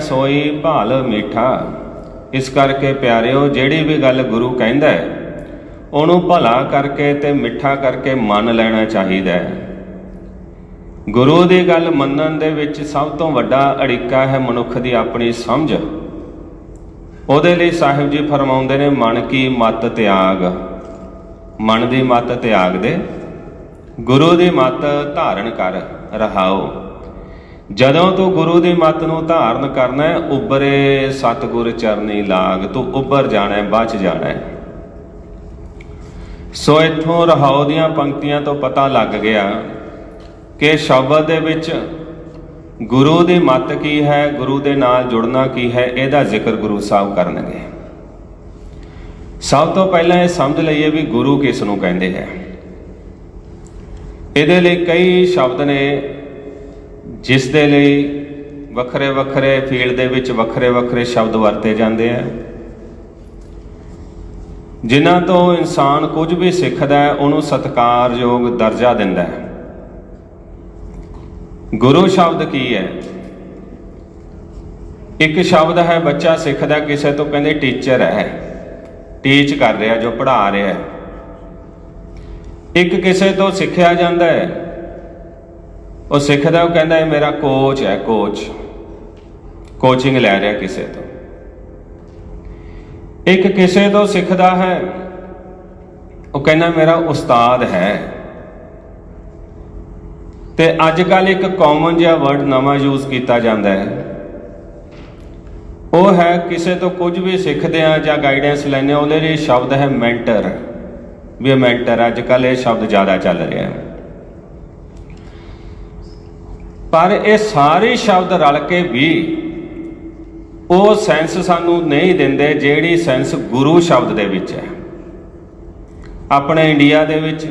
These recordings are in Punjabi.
ਸੋਈ ਭਾਲ ਮੀਠਾ। ਇਸ ਕਰਕੇ ਪਿਆਰਿਓ, ਜਿਹੜੀ ਵੀ ਗੱਲ ਗੁਰੂ ਕਹਿੰਦਾ ਹੈ, ਉਹਨੂੰ ਭਲਾ ਕਰਕੇ ਤੇ ਮਿੱਠਾ ਕਰਕੇ ਮੰਨ ਲੈਣਾ ਚਾਹੀਦਾ ਹੈ। ਗੁਰੂ ਦੀ ਗੱਲ ਮੰਨਣ ਦੇ ਵਿੱਚ ਸਭ ਤੋਂ ਵੱਡਾ ਅੜਿੱਕਾ ਹੈ ਮਨੁੱਖ ਦੀ ਆਪਣੀ ਸਮਝ। ਉਹਦੇ ਲਈ ਸਾਹਿਬ ਜੀ ਫਰਮਾਉਂਦੇ ਨੇ, ਮਨ ਕੀ ਮਤ ਤਿਆਗ। ਮਨ ਦੀ ਮਤ ਤਿਆਗ ਦੇ ਗੁਰੂ ਦੀ ਮਤ ਧਾਰਨ ਕਰ, ਰਹਾਓ। ਜਦੋਂ ਤੂੰ ਗੁਰੂ ਦੀ ਮੱਤ ਨੂੰ ਧਾਰਨ ਕਰਨਾ ਹੈ ਉਬਰੇ ਸਤਿਗੁਰ ਚਰਨੀ ਲਾਗ, ਤੂੰ ਉੱਭਰ ਜਾਣਾ ਹੈ, ਬਚ ਜਾਣਾ ਹੈ। ਸੋ ਇਥੋਂ ਰਹਾਉ ਦੀਆਂ ਪੰਕਤੀਆਂ ਤੋਂ ਪਤਾ ਲੱਗ ਗਿਆ ਕਿ ਸ਼ਬਦ ਦੇ ਵਿੱਚ ਗੁਰੂ ਦੀ ਮੱਤ ਕੀ ਹੈ, ਗੁਰੂ ਦੇ ਨਾਲ ਜੁੜਨਾ ਕੀ ਹੈ, ਇਹਦਾ ਜ਼ਿਕਰ ਗੁਰੂ ਸਾਹਿਬ ਕਰਨਗੇ। ਸਭ ਤੋਂ ਪਹਿਲਾਂ ਇਹ ਸਮਝ ਲਈਏ ਵੀ ਗੁਰੂ ਕਿਸ ਨੂੰ ਕਹਿੰਦੇ ਹੈ। ਇਹਦੇ ਲਈ ਕਈ ਸ਼ਬਦ ਨੇ ਜਿਸ ਦੇ ਲਈ ਵੱਖਰੇ ਵੱਖਰੇ ਫੀਲਡ ਦੇ ਵਿੱਚ ਵੱਖਰੇ ਵੱਖਰੇ ਸ਼ਬਦ ਵਰਤੇ ਜਾਂਦੇ ਆ। ਜਿਨ੍ਹਾਂ ਤੋਂ ਇਨਸਾਨ ਕੁਝ ਵੀ ਸਿੱਖਦਾ ਹੈ, ਉਹਨੂੰ ਸਤਿਕਾਰਯੋਗ ਦਰਜਾ ਦਿੰਦਾ ਹੈ। ਗੁਰੂ ਸ਼ਬਦ ਕੀ ਹੈ? ਇੱਕ ਸ਼ਬਦ ਹੈ, ਬੱਚਾ ਸਿੱਖਦਾ ਕਿਸੇ ਤੋਂ, ਕਹਿੰਦੇ ਟੀਚਰ ਹੈ। ਟੀਚ ਕਰ ਰਿਹਾ, ਜੋ ਪੜ੍ਹਾ ਰਿਹਾ ਹੈ। ਇੱਕ ਕਿਸੇ ਤੋਂ ਸਿੱਖਿਆ ਜਾਂਦਾ ਹੈ। ਉਹ ਸਿੱਖਦਾ ਉਹ ਕਹਿੰਦਾ ਇਹ ਮੇਰਾ ਕੋਚ ਹੈ ਕੋਚ ਕੋਚਿੰਗ ਲੈ ਰਿਹਾ ਕਿਸੇ ਤੋਂ। ਇੱਕ ਕਿਸੇ ਤੋਂ ਸਿੱਖਦਾ ਹੈ, ਉਹ ਕਹਿੰਦਾ ਮੇਰਾ ਉਸਤਾਦ ਹੈ। ਤੇ ਅੱਜ ਕੱਲ ਇੱਕ ਕਾਮਨ ਜਿਹਾ ਵਰਡ ਨਵਾਂ ਯੂਜ਼ ਕੀਤਾ ਜਾਂਦਾ ਹੈ। ਉਹ ਹੈ ਕਿਸੇ ਤੋਂ ਕੁਝ ਵੀ ਸਿੱਖਦੇ ਆ ਜਾਂ ਗਾਈਡੈਂਸ ਲੈਣੇ ਆ ਉਹਦੇ ਲਈ ਸ਼ਬਦ ਹੈ ਮੈਂਟਰ ਵੀ ਮੈਂਟਰ ਅੱਜ ਕੱਲ ਇਹ ਸ਼ਬਦ ਜ਼ਿਆਦਾ ਚੱਲ ਰਿਹਾ ਹੈ। ਪਰ ਇਹ ਸਾਰੇ ਸ਼ਬਦ ਰਲ ਕੇ ਵੀ ਉਹ ਸੈਂਸ ਸਾਨੂੰ ਨਹੀਂ ਦਿੰਦੇ ਜਿਹੜੀ ਸੈਂਸ ਗੁਰੂ ਸ਼ਬਦ ਦੇ ਵਿੱਚ ਹੈ। ਆਪਣੇ ਇੰਡੀਆ ਦੇ ਵਿੱਚ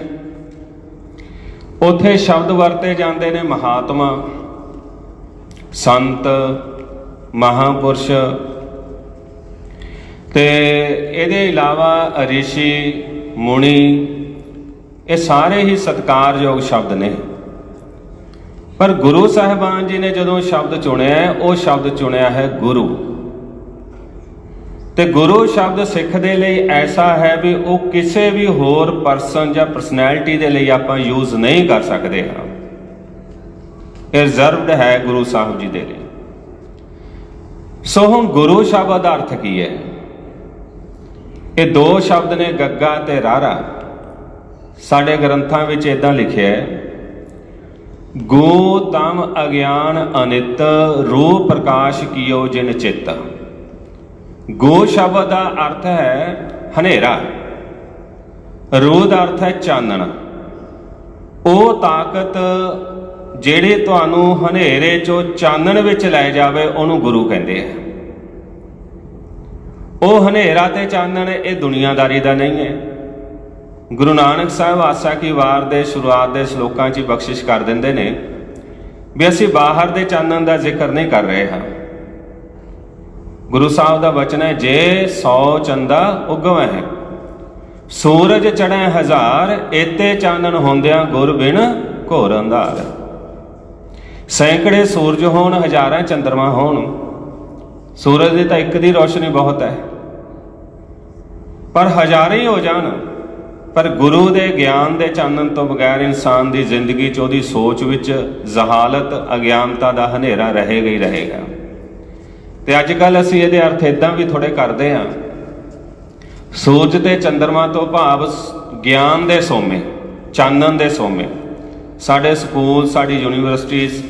ਉਥੇ ਸ਼ਬਦ ਵਰਤੇ ਜਾਂਦੇ ਨੇ ਮਹਾਤਮਾ, ਸੰਤ, ਮਹਾਪੁਰਸ਼ ਤੇ ਇਹਦੇ ਇਲਾਵਾ ਰਿਸ਼ੀ, ਮੁਨੀ, ਇਹ ਸਾਰੇ ਹੀ ਸਤਿਕਾਰਯੋਗ ਸ਼ਬਦ ਨੇ। ਪਰ ਗੁਰੂ ਸਾਹਿਬਾਨ ਜੀ ਨੇ ਜਦੋਂ ਸ਼ਬਦ ਚੁਣਿਆ, ਉਹ ਸ਼ਬਦ ਚੁਣਿਆ ਹੈ ਗੁਰੂ। ਤੇ ਗੁਰੂ ਸ਼ਬਦ ਸਿੱਖ ਦੇ ਲਈ ਐਸਾ ਹੈ ਵੀ ਉਹ ਕਿਸੇ ਵੀ ਹੋਰ ਪਰਸਨ ਜਾਂ ਪਰਸਨੈਲਿਟੀ ਦੇ ਲਈ ਆਪਾਂ ਯੂਜ਼ ਨਹੀਂ ਕਰ ਸਕਦੇ ਹਾਂ। ਇਹ ਰਿਜ਼ਰਵਡ ਹੈ ਗੁਰੂ ਸਾਹਿਬ ਜੀ ਦੇ ਲਈ। ਸੋ ਹੁਣ ਗੁਰੂ ਸ਼ਬਦ ਦਾ ਅਰਥ ਕੀ ਹੈ? ਇਹ ਦੋ ਸ਼ਬਦ ਨੇ ਗੱਗਾ ਤੇ ਰਾਰਾ। ਸਾਡੇ ਗ੍ਰੰਥਾਂ ਵਿੱਚ ਇਦਾਂ ਲਿਖਿਆ ਹੈ ਗੋ ਤਮ ਅਗਿਆਨ ਅਨਿਤ ਰੂਪ ਪ੍ਰਕਾਸ਼ ਕੀਓ ਜਿਨ ਚਿੱਤ ਗੋ ਸ਼ਬਦ ਦਾ ਅਰਥ ਹੈ ਹਨੇਰਾ ਰੂਹ ਦਾ ਅਰਥ ਹੈ ਚਾਨਣ ਉਹ ਤਾਕਤ ਜਿਹੜੇ ਤੁਹਾਨੂੰ ਹਨੇਰੇ ਚੋਂ ਚਾਨਣ ਵਿੱਚ ਲੈ ਜਾਵੇ ਉਹਨੂੰ ਗੁਰੂ ਕਹਿੰਦੇ ਆ ਉਹ ਹਨੇਰਾ ਤੇ ਚਾਨਣ ਇਹ ਦੁਨੀਆਦਾਰੀ ਦਾ ਨਹੀਂ ਹੈ ਗੁਰੂ ਨਾਨਕ ਸਾਹਿਬ ਆਸਾ ਕੀ ਵਾਰ ਦੇ ਸ਼ੁਰੂਆਤ ਦੇ ਸ਼ਲੋਕਾਂ 'ਚ ਬਖਸ਼ਿਸ਼ ਕਰ ਦਿੰਦੇ ਨੇ ਵੀ ਅਸੀਂ ਬਾਹਰ ਦੇ ਚਾਨਣ ਦਾ ਜ਼ਿਕਰ ਨਹੀਂ ਕਰ ਰਹੇ ਹਾਂ। ਗੁਰੂ ਸਾਹਿਬ ਦਾ ਵਚਨ ਹੈ, ਜੇ 100 ਚੰਦਾ ਉਗਵੈ ਹੈ ਸੂਰਜ ਚੜ੍ਹੈ ਹਜ਼ਾਰ, ਏਤੇ ਚਾਨਣ ਹੁੰਦਿਆਂ ਗੁਰ ਬਿਨ ਘੋਰ ਅੰਧਾਰ। ਸੈਂਕੜੇ ਸੂਰਜ ਹੋਣ, ਹਜ਼ਾਰਾਂ ਚੰਦਰਮਾ ਹੋਣ। ਸੂਰਜ ਦੀ ਤਾਂ ਇੱਕ ਦੀ ਰੋਸ਼ਨੀ ਬਹੁਤ ਹੈ, ਪਰ ਹਜ਼ਾਰੇ ਹੀ ਹੋ ਜਾਣ। ਪਰ ਗੁਰੂ ਦੇ ਗਿਆਨ ਦੇ ਚਾਨਣ ਤੋਂ ਬਗੈਰ ਇਨਸਾਨ ਦੀ ਜ਼ਿੰਦਗੀ 'ਚ ਉਹਦੀ ਸੋਚ ਵਿੱਚ ਜ਼ਹਾਲਤ, ਅਗਿਆਨਤਾ ਦਾ ਹਨੇਰਾ ਰਹੇਗਾ ਹੀ ਰਹੇਗਾ। ਤੇ ਅੱਜ ਕੱਲ ਅਸੀਂ ਇਹਦੇ ਅਰਥ ਇਦਾਂ ਵੀ ਥੋੜੇ ਕਰਦੇ ਹਾਂ। ਸੂਰਜ ਤੇ ਚੰ드ਰਮਾ ਤੋਂ ਭਾਵ ਗਿਆਨ ਦੇ ਸੋਮੇ, ਚਾਨਣ ਦੇ ਸੋਮੇ। ਸਾਡੇ ਸਕੂਲ, ਸਾਡੀ ਯੂਨੀਵਰਸਿਟੀਜ਼